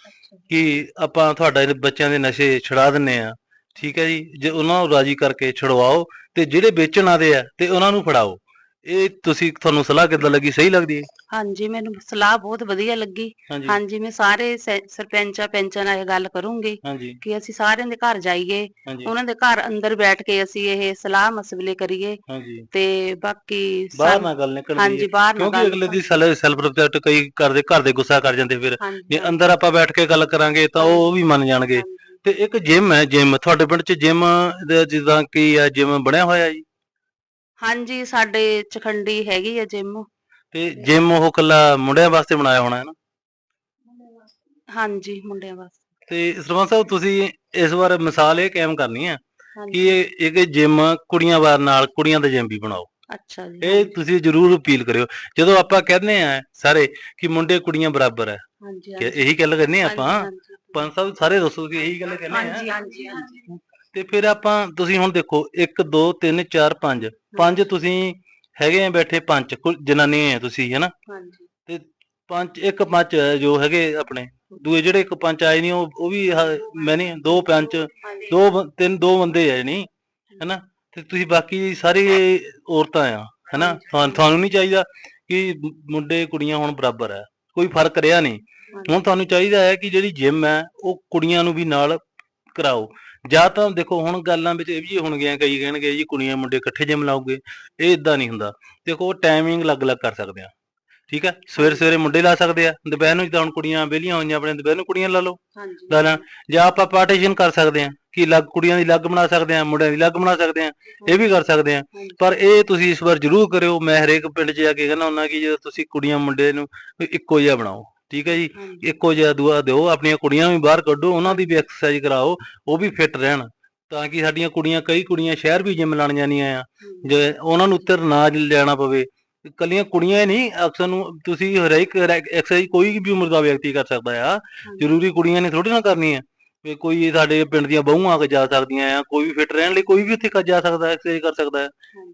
ਕਿ ਆਪਾਂ ਤੁਹਾਡਾ ਬੱਚਿਆਂ ਦੇ ਨਸ਼ੇ ਛੁਡਾ ਦਿੰਨੇ ਆ, ਠੀਕ ਹੈ ਜੀ? ਜੇ ਉਹਨਾਂ ਨੂੰ ਰਾਜੀ ਕਰਕੇ ਛੁਡਵਾਓ ਤੇ ਜਿਹੜੇ ਵੇਚਣ ਆਦੇ ਆ ਤੇ ਉਹਨਾਂ ਨੂੰ ਫੜਾਓ। ਇਹ ਤੁਸੀਂ ਤੁਹਾਨੂੰ ਸਲਾਹ ਕਿੱਦਾਂ ਲੱਗੀ? ਸਹੀ ਲੱਗਦੀ ਹੈ? ਹਾਂਜੀ ਮੈਨੂੰ ਸਲਾਹ ਬਹੁਤ ਵਧੀਆ ਲੱਗੀ। ਹਾਂਜੀ। ਹਾਂਜੀ ਮੈਂ ਸਾਰੇ ਸੈ- ਸਰਪੰਚਾਂ ਪੈਂਚਾਂ ਨਾਲ ਇਹ ਗੱਲ ਕਰੂੰਗੀ ਹਾਂਜੀ। ਕਿ ਅਸੀਂ ਸਾਰਿਆਂ ਦੇ ਘਰ ਜਾਈਏ ਹਾਂਜੀ। ਉਹਨਾਂ ਦੇ ਘਰ ਅੰਦਰ ਬੈਠ ਕੇ ਅਸੀਂ ਇਹ ਸਲਾਹ ਮਸਲੇ ਕਰੀਏ ਹਾਂਜੀ। ਤੇ ਬਾਕੀ ਬਾਹਰ ਸਾਨੂੰ- ਨਾ ਗੱਲ ਨਿਕਲਦੀ ਹਾਂਜੀ ਹੈ ਬਾਹਰ ਨਾ ਕਿਉਂਕਿ ਗੱਲ ਅਗਲੇ ਦੀ ਸੈਲਫ ਰਿਸਪੈਕਟ ਕਈ ਕਰਦੇ ਘਰ ਦੇ ਗੁੱਸਾ ਕਰ ਜਾਂਦੇ ਫਿਰ। ਹਾਂਜੀ, ਜੇ ਅੰਦਰ ਆਪਾਂ ਬੈਠ ਕੇ ਗੱਲ ਕਰਾਂਗੇ ਤਾਂ ਉਹ ਵੀ ਮੰਨ ਜਾਣਗੇ। ਹਾਂਜੀ। ਤੇ ਇੱਕ ਜਿਮ ਹੈ ਜਿਮ। ਤੁਹਾਡੇ ਪਿੰਡ 'ਚ ਜਿਮ ਜਿੱਦਾਂ ਕੀ ਆ ਜਿਮ ਬਣਿਆ ਹੋਇਆ ਜੀ? ਹਾਂਜੀ ਸਾਡੇ ਚਖੰਡੀ ਹੈਗੀ ਆ ਜਿਮ ਤੇ ਜਿਮ ਉਹ ਕੱਲਾ ਮੁੰਡਿਆਂ ਵਾਸਤੇ ਬਣਾਇਆ ਹੋਣਾ ਹੈ ਨਾ? ਹਾਂਜੀ ਮੁੰਡਿਆਂ ਵਾਸਤੇ। ਤੇ ਸਰਪੰਚ ਸਾਹਿਬ ਤੁਸੀਂ ਇਸ ਵਾਰ ਮਿਸਾਲ ਇਹ ਕਾਇਮ ਕਰਨੀ ਹੈ ਕਿ ਇਹ ਇੱਕ ਜਿਮ ਕੁੜੀਆਂ ਵਾਰ ਨਾਲ ਕੁੜੀਆਂ ਦਾ ਜਿਮ ਵੀ ਬਣਾਓ। ਅੱਛਾ ਜੀ ਇਹ ਤੁਸੀਂ ਜ਼ਰੂਰ ਅਪੀਲ ਕਰਿਓ। ਜਦੋਂ ਆਪਾਂ ਕਹਿੰਦੇ ਆ ਸਾਰੇ ਕਿ ਮੁੰਡੇ ਕੁੜੀਆਂ ਬਰਾਬਰ ਹੈ ਹਾਂਜੀ ਇਹੀ ਗੱਲ ਕਰਨੀ ਆ ਆਪਾਂ। ਪੰਜ ਸਾਹਿਬ ਸਾਰੇ ਦੱਸੋ ਕਿ ਇਹੀ ਗੱਲ ਕਹਿੰਦੇ ਆ। ਹਾਂਜੀ ਹਾਂਜੀ ਹਾਂਜੀ। ਤੇ ਫਿਰ ਆਪਾਂ ਤੁਸੀਂ ਹੁਣ ਦੇਖੋ 1 2 3 4 5 ਪੰਜ ਤੁਸੀਂ ਹੈਗੇ ਆ ਬੈਠੇ ਪੰਜ ਕੁ ਜਨਾਨੀਆਂ ਆ ਤੁਸੀਂ ਹੈਨਾ? ਹਾਂਜੀ। ਪੰਜ ਇੱਕ ਪੰਜ ਹੈ ਜੋ ਹੈਗੇ ਆਪਣੇ। ਦੂਏ ਜਿਹੜੇ ਇੱਕ ਪੰਜ ਆਏ ਨਹੀਂ ਉਹ ਉਹ ਵੀ ਮੈਂ ਨਹੀਂ ਦੋ ਪੰਜ ਹਾਂਜੀ। ਦੋ ਬ- ਤਿੰਨ ਦੋ ਬੰਦੇ ਆਏ ਨਹੀਂ ਹੈਨਾ? ਤੇ ਤੁਸੀਂ ਬਾਕੀ ਸਾਰੇ ਔਰਤਾਂ ਆ ਹੈਨਾ। ਤੁਹਾਨੂੰ ਤੁਹਾਨੂੰ ਨਹੀਂ ਚਾਹੀਦਾ ਕਿ ਮੁੰਡੇ ਕੁੜੀਆਂ ਹੁਣ ਬਰਾਬਰ ਹੈ ਕੋਈ ਫ਼ਰਕ ਰਿਹਾ ਨਹੀਂ। ਹੁਣ ਤੁਹਾਨੂੰ ਚਾਹੀਦਾ ਹੈ ਕਿ ਜਿਹੜੀ ਜਿਮ ਹੈ ਉਹ ਕੁੜੀਆਂ ਨੂੰ ਵੀ ਨਾਲ ਕਰਾਓ। ਜਾਂ ਤਾਂ ਦੇਖੋ ਹੁਣ ਗੱਲਾਂ ਵਿੱਚ ਇਹ ਵੀ ਹੁਣ ਗਿਆ ਕਈ ਕਹਿਣਗੇ ਜੀ ਕੁੜੀਆਂ ਮੁੰਡੇ ਇਕੱਠੇ ਜਿਮ ਲਾਓਗੇ ਇਹ ਇਦਾਂ ਨਹੀਂ ਹੁੰਦਾ। ਦੇਖੋ ਟਾਈਮਿੰਗ ਅਲੱਗ-ਅਲੱਗ ਕਰ ਸਕਦੇ ਆ। ਠੀਕ ਹੈ ਸਵੇਰੇ ਸਵੇਰੇ ਮੁੰਡੇ ਲਾ ਸਕਦੇ ਆ ਦੁਪਹਿਰ ਨੂੰ ਜਿੱਦਾਂ ਹੁਣ ਕੁੜੀਆਂ ਵਿਹਲੀਆਂ ਹੋਈਆਂ ਆਪਣੇ ਦੁਪਹਿਰ ਨੂੰ ਕੁੜੀਆਂ ਲਾ ਲਓ। ਹਾਂਜੀ। ਲਾ ਲੈਣ। ਜਾਂ ਆਪਾਂ ਪਾਰਟੀਸ਼ਨ ਕਰ ਸਕਦੇ ਆ ਕਿ ਅਲੱਗ ਕੁੜੀਆਂ ਦੀ ਅਲੱਗ ਬਣਾ ਸਕਦੇ ਆ ਮੁੰਡਿਆਂ ਦੀ ਅਲੱਗ ਬਣਾ ਸਕਦੇ ਆ ਇਹ ਵੀ ਕਰ ਸਕਦੇ ਆ। ਪਰ ਇਹ ਤੁਸੀਂ ਇਸ ਵਾਰ ਜ਼ਰੂਰ ਕਰਿਓ ਮੈਂ ਹਰੇਕ ਪਿੰਡ 'ਚ ਜਾ ਕੇ ਕਹਿੰਦਾ ਹੁੰਦਾ ਕਿ ਜਦੋਂ ਤੁਸੀਂ ਕੁੜੀਆਂ ਮੁੰਡੇ ਨੂੰ ਇੱਕੋ ਜਿਹਾ ਬਣਾਓ। ਠੀਕ ਹੈ ਜੀ? ਇੱਕੋ ਜਿਹਾ ਦੁਆ ਦਿਓ ਆਪਣੀਆਂ ਕੁੜੀਆਂ ਵੀ ਬਾਹਰ ਕੱਢੋ ਉਹਨਾਂ ਦੀ ਵੀ ਐਕਸਰਸਾਈਜ਼ ਕਰਾਓ ਉਹ ਵੀ ਫਿੱਟ ਰਹਿਣ। ਤਾਂ ਕਿ ਸਾਡੀਆਂ ਕੁੜੀਆਂ ਕਈ ਕੁੜੀਆਂ ਸ਼ਹਿਰ ਵੀ ਜਿਮ ਲਾਣ ਜਾਂਦੀਆਂ ਆ। ਜੇ ਉਹਨਾਂ ਨੂੰ ਉੱਤਰ ਨਾ ਲੈਣਾ ਪਵੇ। ਕੱਲੀਆਂ ਕੁੜੀਆਂ ਹੀ ਨਹੀਂ ਅਕਸਰ ਨੂੰ ਤੁਸੀਂ ਹਰੇਕ ਐਕਸਰਸਾਈਜ਼ ਕੋਈ ਵੀ ਉਮਰ ਦਾ ਵਿਅਕਤੀ ਕਰ ਸਕਦਾ ਆ। ਜ਼ਰੂਰੀ ਕੁੜੀਆਂ ਨੇ ਥੋੜੀ ਨਾ ਕਰਨੀ ਹੈ ਵੀ ਕੋਈ ਸਾਡੇ ਪਿੰਡ ਦੀਆਂ ਬਹੂਆਂ ਆ ਕੇ ਜਾ ਸਕਦੀਆਂ ਆ ਕੋਈ ਵੀ ਫਿੱਟ ਰਹਿਣ ਲਈ ਕੋਈ ਵੀ ਉੱਥੇ ਕ- ਜਾ ਸਕਦਾ ਐਕਸਰਸਾਈਜ਼ ਕਰ ਸਕਦਾ ਹੈ।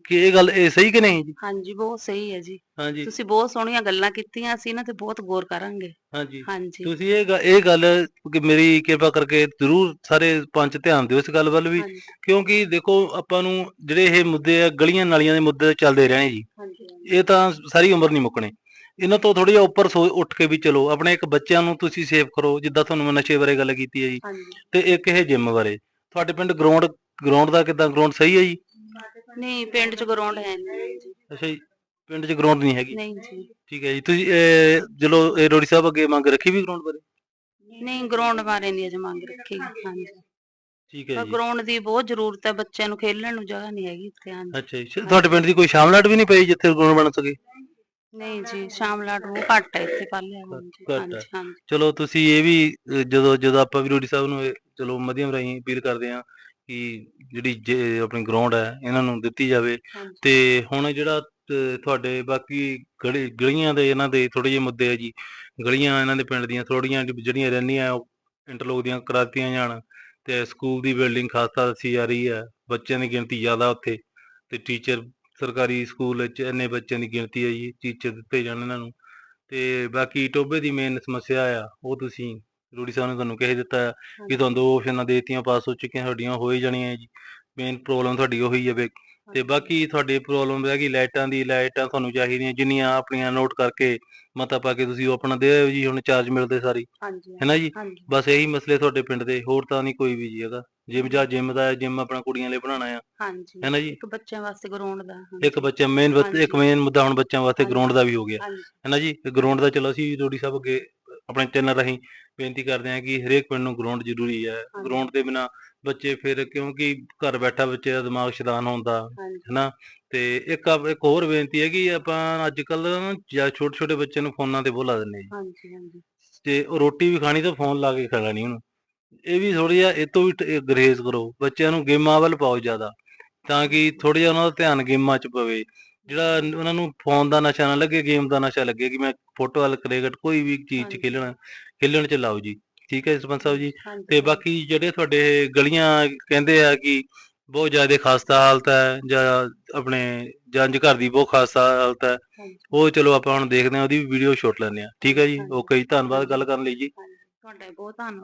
ਕਿ ਇਹ ਗੱਲ ਇਹ ਸਹੀ ਕਿ ਨਹੀਂ ਜੀ? ਹਾਂਜੀ ਬਹੁਤ ਸਹੀ ਹੈ ਜੀ। ਹਾਂਜੀ। ਤੁਸੀਂ ਬਹੁਤ ਸੋਹਣੀਆਂ ਗੱਲਾਂ ਕੀਤੀਆਂ ਅਸੀਂ ਇਹਨਾਂ ਤੇ ਬਹੁਤ ਗੌਰ ਕਰਾਂਗੇ। ਹਾਂਜੀ। ਹਾਂਜੀ। ਤੁਸੀਂ ਇਹ ਗ- ਇਹ ਗੱਲ ਕਿ ਮੇਰੀ ਕਿਰਪਾ ਕਰਕੇ ਜ਼ਰੂਰ ਸਾਰੇ ਪੰਚ ਧਿਆਨ ਦਿਓ ਇਸ ਗੱਲ ਵੱਲ ਵੀ। ਹਾਂਜੀ। ਕਿਉਂਕਿ ਦੇਖੋ ਆਪਾਂ ਨੂੰ ਜਿਹੜੇ ਇਹ ਮੁੱਦੇ ਆ ਗਲੀਆਂ ਨਾਲੀਆਂ ਦੇ ਮੁੱਦੇ ਚੱਲਦੇ ਰਹਿਣੇ ਜੀ। ਹਾਂਜੀ। ਇਹ ਤਾਂ ਸਾਰੀ ਉਮਰ ਨਹੀਂ ਮੁੱਕਣੇ। ਇਹਨਾਂ ਤੋਂ ਥੋੜੀ ਜਿਹਾ ਉੱਪਰ ਸੋ ਉੱਠ ਕੇ ਵੀ ਚਲੋ ਆਪਣੇ ਇੱਕ ਬੱਚਿਆਂ ਨੂੰ ਤੁਸੀਂ ਸੇਵ ਕਰੋ ਜਿੱਦਾਂ ਤੁਹਾਨੂੰ ਮੈਂ ਨਸ਼ੇ ਬਾਰੇ ਗੱਲ ਕੀਤੀ ਹੈ ਜੀ। ਹਾਂਜੀ। ਤੇ ਇੱਕ ਇਹ ਜਿਮ ਬਾਰੇ ਤੁਹਾਡੇ ਪਿੰਡ ਗਰਾਊਂਡ ਗਰਾਊਂਡ ਦਾ ਕਿਦਾਂ ਗਰਾਊਂਡ ਸਹੀ ਹੈ ਜੀ? ਨਹੀਂ ਪਿੰਡ ਚ ਗਰਾਊਂਡ ਹੈ ਨਹੀਂ ਜੀ। ਅੱਛਾ ਜੀ ਪਿੰਡ 'ਚ ਗਰਾਊਂਡ ਨਹੀਂ ਹੈਗੀ? ਨਹੀਂ ਜੀ। ਠੀਕ ਹੈ ਜੀ ਤੁਸੀਂ ਇਹ, ਚਲੋ ਇਹ ਰੋੜੀ ਸਾਹਿਬ ਅੱਗੇ ਮੰਗ ਰੱਖੀ ਵੀ ਗਰਾਊਂਡ ਬਾਰੇ? ਨਹੀਂ ਗਰਾਊਂਡ ਬਾਰੇ ਨਹੀਂ ਅਜੇ ਮੰਗ ਰੱਖੀ। ਹਾਂਜੀ। ਠੀਕ ਹੈ ਪਰ ਜੀ। ਗਰਾਊਂਡ ਦੀ ਬਹੁਤ ਜ਼ਰੂਰਤ ਹੈ ਬੱਚਿਆਂ ਨੂੰ ਖੇਲਣ ਨੂੰ ਜਗ੍ਹਾ ਨਹੀਂ ਹੈਗੀ ਇੱਥੇ ਹਾਂਜੀ। ਅੱਛਾ ਜੀ ਤੁਹਾਡੇ ਪਿੰਡ ਦੀ ਕੋਈ ਸ਼ਾਮਲਾਟ ਵੀ ਨਹੀਂ ਪਈ ਜਿੱਥੇ ਗਰਾਊਂਡ ਬਣ ਸਕੇ? ਨਹੀਂ ਜੀ ਸ਼ਾਮਲਾਟ ਉਹ ਘੱਟ ਹੈ ਇੱਥੇ ਹਾਂਜੀ ਘੱਟ ਹੈ। ਹਾਂਜੀ ਹਾਂਜੀ ਚਲੋ ਤੁਸੀਂ ਇਹ ਵੀ ਅਹ, ਜਦੋਂ ਜਦੋਂ ਆਪਾਂ ਵੀ ਰੋੜੀ ਸਾਹਿਬ ਨੂੰ ਇਹ ਚਲੋ ਮਧਿਅਮ ਰਾਹੀਂ ਅਪੀਲ ਕਰਦੇ ਹਾਂ ਕਿ ਜਿਹੜੀ ਜੇ ਆਪਣੀ ਗਰਾਊਂਡ ਹੈ ਇਹਨਾਂ ਨੂੰ ਦਿੱਤੀ ਜਾਵੇ ਹਾਂਜੀ। ਤੇ ਹੁਣ ਜਿਹੜਾ ਅਹ, ਤੁਹਾਡੇ ਬਾਕੀ ਗਲੀ ਗਲੀਆਂ ਦੇ ਇਹਨਾਂ ਦੇ ਥੋੜੇ ਜਿਹੇ ਮੁੱਦੇ ਆ ਜੀ ਗਲੀਆਂ ਇਹਨਾਂ ਦੇ ਪਿੰਡ ਦੀਆਂ ਥੋੜੀਆਂ ਜਿਹੜੀਆਂ ਰਹਿੰਦੀਆਂ ਉਹ ਇੰਟਰਲੋਕ ਦੀਆਂ ਕਰਾਤੀਆਂ ਜਾਣ ਤੇ ਸਕੂਲ ਦੀ ਬਿਲਡਿੰਗ ਖਾਸਤਾ ਦੱਸੀ ਜਾ ਰਹੀ ਹੈ ਬੱਚਿਆਂ ਦੀ ਗਿਣਤੀ ਜ਼ਿਆਦਾ ਉੱਥੇ ਤੇ ਟੀਚਰ ਸਰਕਾਰੀ ਸਕੂਲ ਵਿੱਚ ਇੰਨੇ ਬੱਚਿਆਂ ਦੀ ਗਿਣਤੀ ਹੈ ਜੀ ਟੀਚਰ ਦਿੱਤੇ ਜਾਣ ਇਹਨਾਂ ਨੂੰ। ਤੇ ਬਾਕੀ ਟੋਬੇ ਦੀ ਮੇਨ ਸਮੱਸਿਆ ਆ ਉਹ ਤੁਸੀਂ ਰੂੜੀ ਸਾਹਿਬ ਨੇ ਤੁਹਾਨੂੰ ਕਹਿ ਦਿੱਤਾ ਕਿ ਤੁਹਾਨੂੰ ਦੋ ਆਪਸ਼ਨਾਂ ਦਿੱਤੀਆਂ ਪਾਸ ਹੋ ਚੁੱਕੀਆਂ ਤੁਹਾਡੀਆਂ ਹੋ ਹੀ ਜਾਣੀਆਂ ਜੀ। ਮੇਨ ਪ੍ਰੋਬਲਮ ਤੁਹਾਡੀ ਉਹੀ ਹੈ ਵੀ ਤੇ ਬਾਕੀ ਤੁਹਾਡੀ ਪ੍ਰੋਬਲਮ ਰਹਿ ਗਈ ਲਾਈਟਾਂ ਦੀ ਲਾਈਟਾਂ ਤੁਹਾਨੂੰ ਚਾਹੀਦੀਆਂ ਜਿੰਨੀਆਂ ਆਪਣੀਆਂ ਨੋਟ ਕਰਕੇ ਮਤਾ ਪਾ ਕੇ ਤੁਸੀਂ ਉਹ ਆਪਣਾ ਦੇ ਆਇਓ ਜੀ ਹੁਣ ਚਾਰਜ ਮਿਲਦੇ ਸਾਰੀ। ਹਾਂਜੀ ਹੈ ਨਾ ਜੀ? ਹਾਂਜੀ। ਬਸ ਇਹੀ ਮਸਲੇ ਤੁਹਾਡੇ ਪਿੰਡ ਦੇ ਹੋਰ ਤਾਂ ਨਹੀਂ ਕੋਈ ਵੀ ਜੀ ਹੈਗਾ। ਜਿਮ ਜਾਂ ਜਿਮ ਦਾ ਜਿਮ ਆਪਣਾ ਕੁੜੀਆਂ ਲਈ ਬਣਾਉਣਾ ਆ। ਹਾਂਜੀ। ਹੈ ਨਾ ਜੀ? ਇੱਕ ਬੱਚਿਆਂ ਵਾਸਤੇ ਗਰਾਊਂਡ ਦਾ ਇੱਕ ਬੱਚਾ ਮੇਨ ਇੱਕ। ਮੇਨ ਮੁੱਦਾ ਹੁਣ ਬੱਚਿਆਂ ਵਾਸਤੇ। ਗਰਾਊਂਡ ਦਾ ਵੀ ਹੋ ਗਿਆ। ਹਾਂਜੀ। ਹੈ ਨਾ ਜੀ? ਗਰਾਊਂਡ ਦਾ ਚਲੋ ਅਸੀਂ ਰੋਡੀ ਸਾਹਿਬ ਅੱਗੇ ਆਪਣੇ ਚੈਨਲ ਰਾਹੀਂ ਬੇਨਤੀ ਕਰਦੇ ਹਾਂ ਕਿ ਹਰੇਕ ਪਿੰਡ ਨੂੰ ਗਰਾਊਂਡ ਜ਼ਰੂਰੀ ਹੈ। ਗਰਾਊਂਡ ਦੇ ਬਿਨਾ ਬੱਚੇ ਫਿਰ ਕਿਉਂਕਿ ਘਰ ਬੈਠਾ ਬੱਚੇ ਦਾ ਦਿਮਾਗ ਸ਼ੈਤਾਨ ਹੁੰਦਾ ਹਨਾ? ਤੇ ਇੱਕ ਆਪ- ਇੱਕ ਹੋਰ ਬੇਨਤੀ ਹੈ ਕਿ ਆਪਾਂ ਅੱਜ ਕੱਲ ਛੋਟੇ ਛੋਟੇ ਬੱਚੇ ਨੂੰ ਫੋਨਾਂ ਤੇ ਬੋਲਾ ਦਿੰਦੇ ਹਾਂਜੀ ਹਾਂਜੀ। ਤੇ ਉਹ ਰੋਟੀ ਵੀ ਖਾਣੀ ਤਾਂ ਫੋਨ ਲਾ ਕੇ ਖਾਣੀ ਉਹਨੂੰ। ਇਹ ਵੀ ਥੋੜੀ ਜਿਹਾ ਇਹ ਤੋਂ ਵੀ ਟ- ਗਰੇਜ਼ ਕਰੋ ਬੱਚਿਆਂ ਨੂੰ ਗੇਮਾਂ ਵੱਲ ਪਾਓ ਜ਼ਿਆਦਾ ਤਾਂ ਕਿ ਥੋੜਾ ਜਿਹਾ ਉਹਨਾਂ ਦਾ ਧਿਆਨ ਗੇਮਾਂ 'ਚ ਪਵੇ। ਜਿਹੜਾ ਨ- ਉਹਨਾਂ ਨੂੰ ਫੋਨ ਦਾ ਨਸ਼ਾ ਨਾ ਲੱਗੇ ਗੇਮ ਦਾ ਨਸ਼ਾ ਲੱਗੇ ਕਿ ਮੈਂ ਫੁੱਟਬਾਲ ਕ੍ਰਿਕਟ ਕੋਈ ਵੀ ਚੀਜ਼ 'ਚ ਹਾਂਜੀ। ਖੇਲਣਾ ਖੇਲਣ 'ਚ ਲਾਓ ਜੀ। ਠੀਕ ਹੈ ਸਰਪੰਚ ਸਾਹਿਬ ਜੀ। ਹਾਂਜੀ। ਤੇ ਬਾਕੀ ਜਿਹੜੇ ਤੁਹਾਡੇ ਗਲੀਆਂ ਕਹਿੰਦੇ ਆ ਕਿ ਬਹੁਤ ਜ਼ਿਆਦਾ ਖਸਤਾ ਹਾਲਤ ਹੈ ਜਾਂ ਆਪਣੇ ਜੰਜ ਘਰ ਦੀ ਬਹੁਤ ਖਸਤਾ ਹਾਲਤ ਹੈ ਹਾਂਜੀ। ਉਹ ਚਲੋ ਆਪਾਂ ਹੁਣ ਦੇਖਦੇ ਹਾਂ ਉਹਦੀ ਵੀ ਵੀਡੀਓ ਸ਼ੂਟ ਲੈਂਦੇ ਆ ਠੀਕ ਹੈ ਜੀ ਹਾਂਜੀ। ਓਕੇ ਜੀ ਧੰਨਵਾਦ ਗੱਲ ਕਰਨ ਲਈ ਜੀ। ਤੁਹਾਡਾ ਬਹੁਤ ਧੰਨਵਾਦ।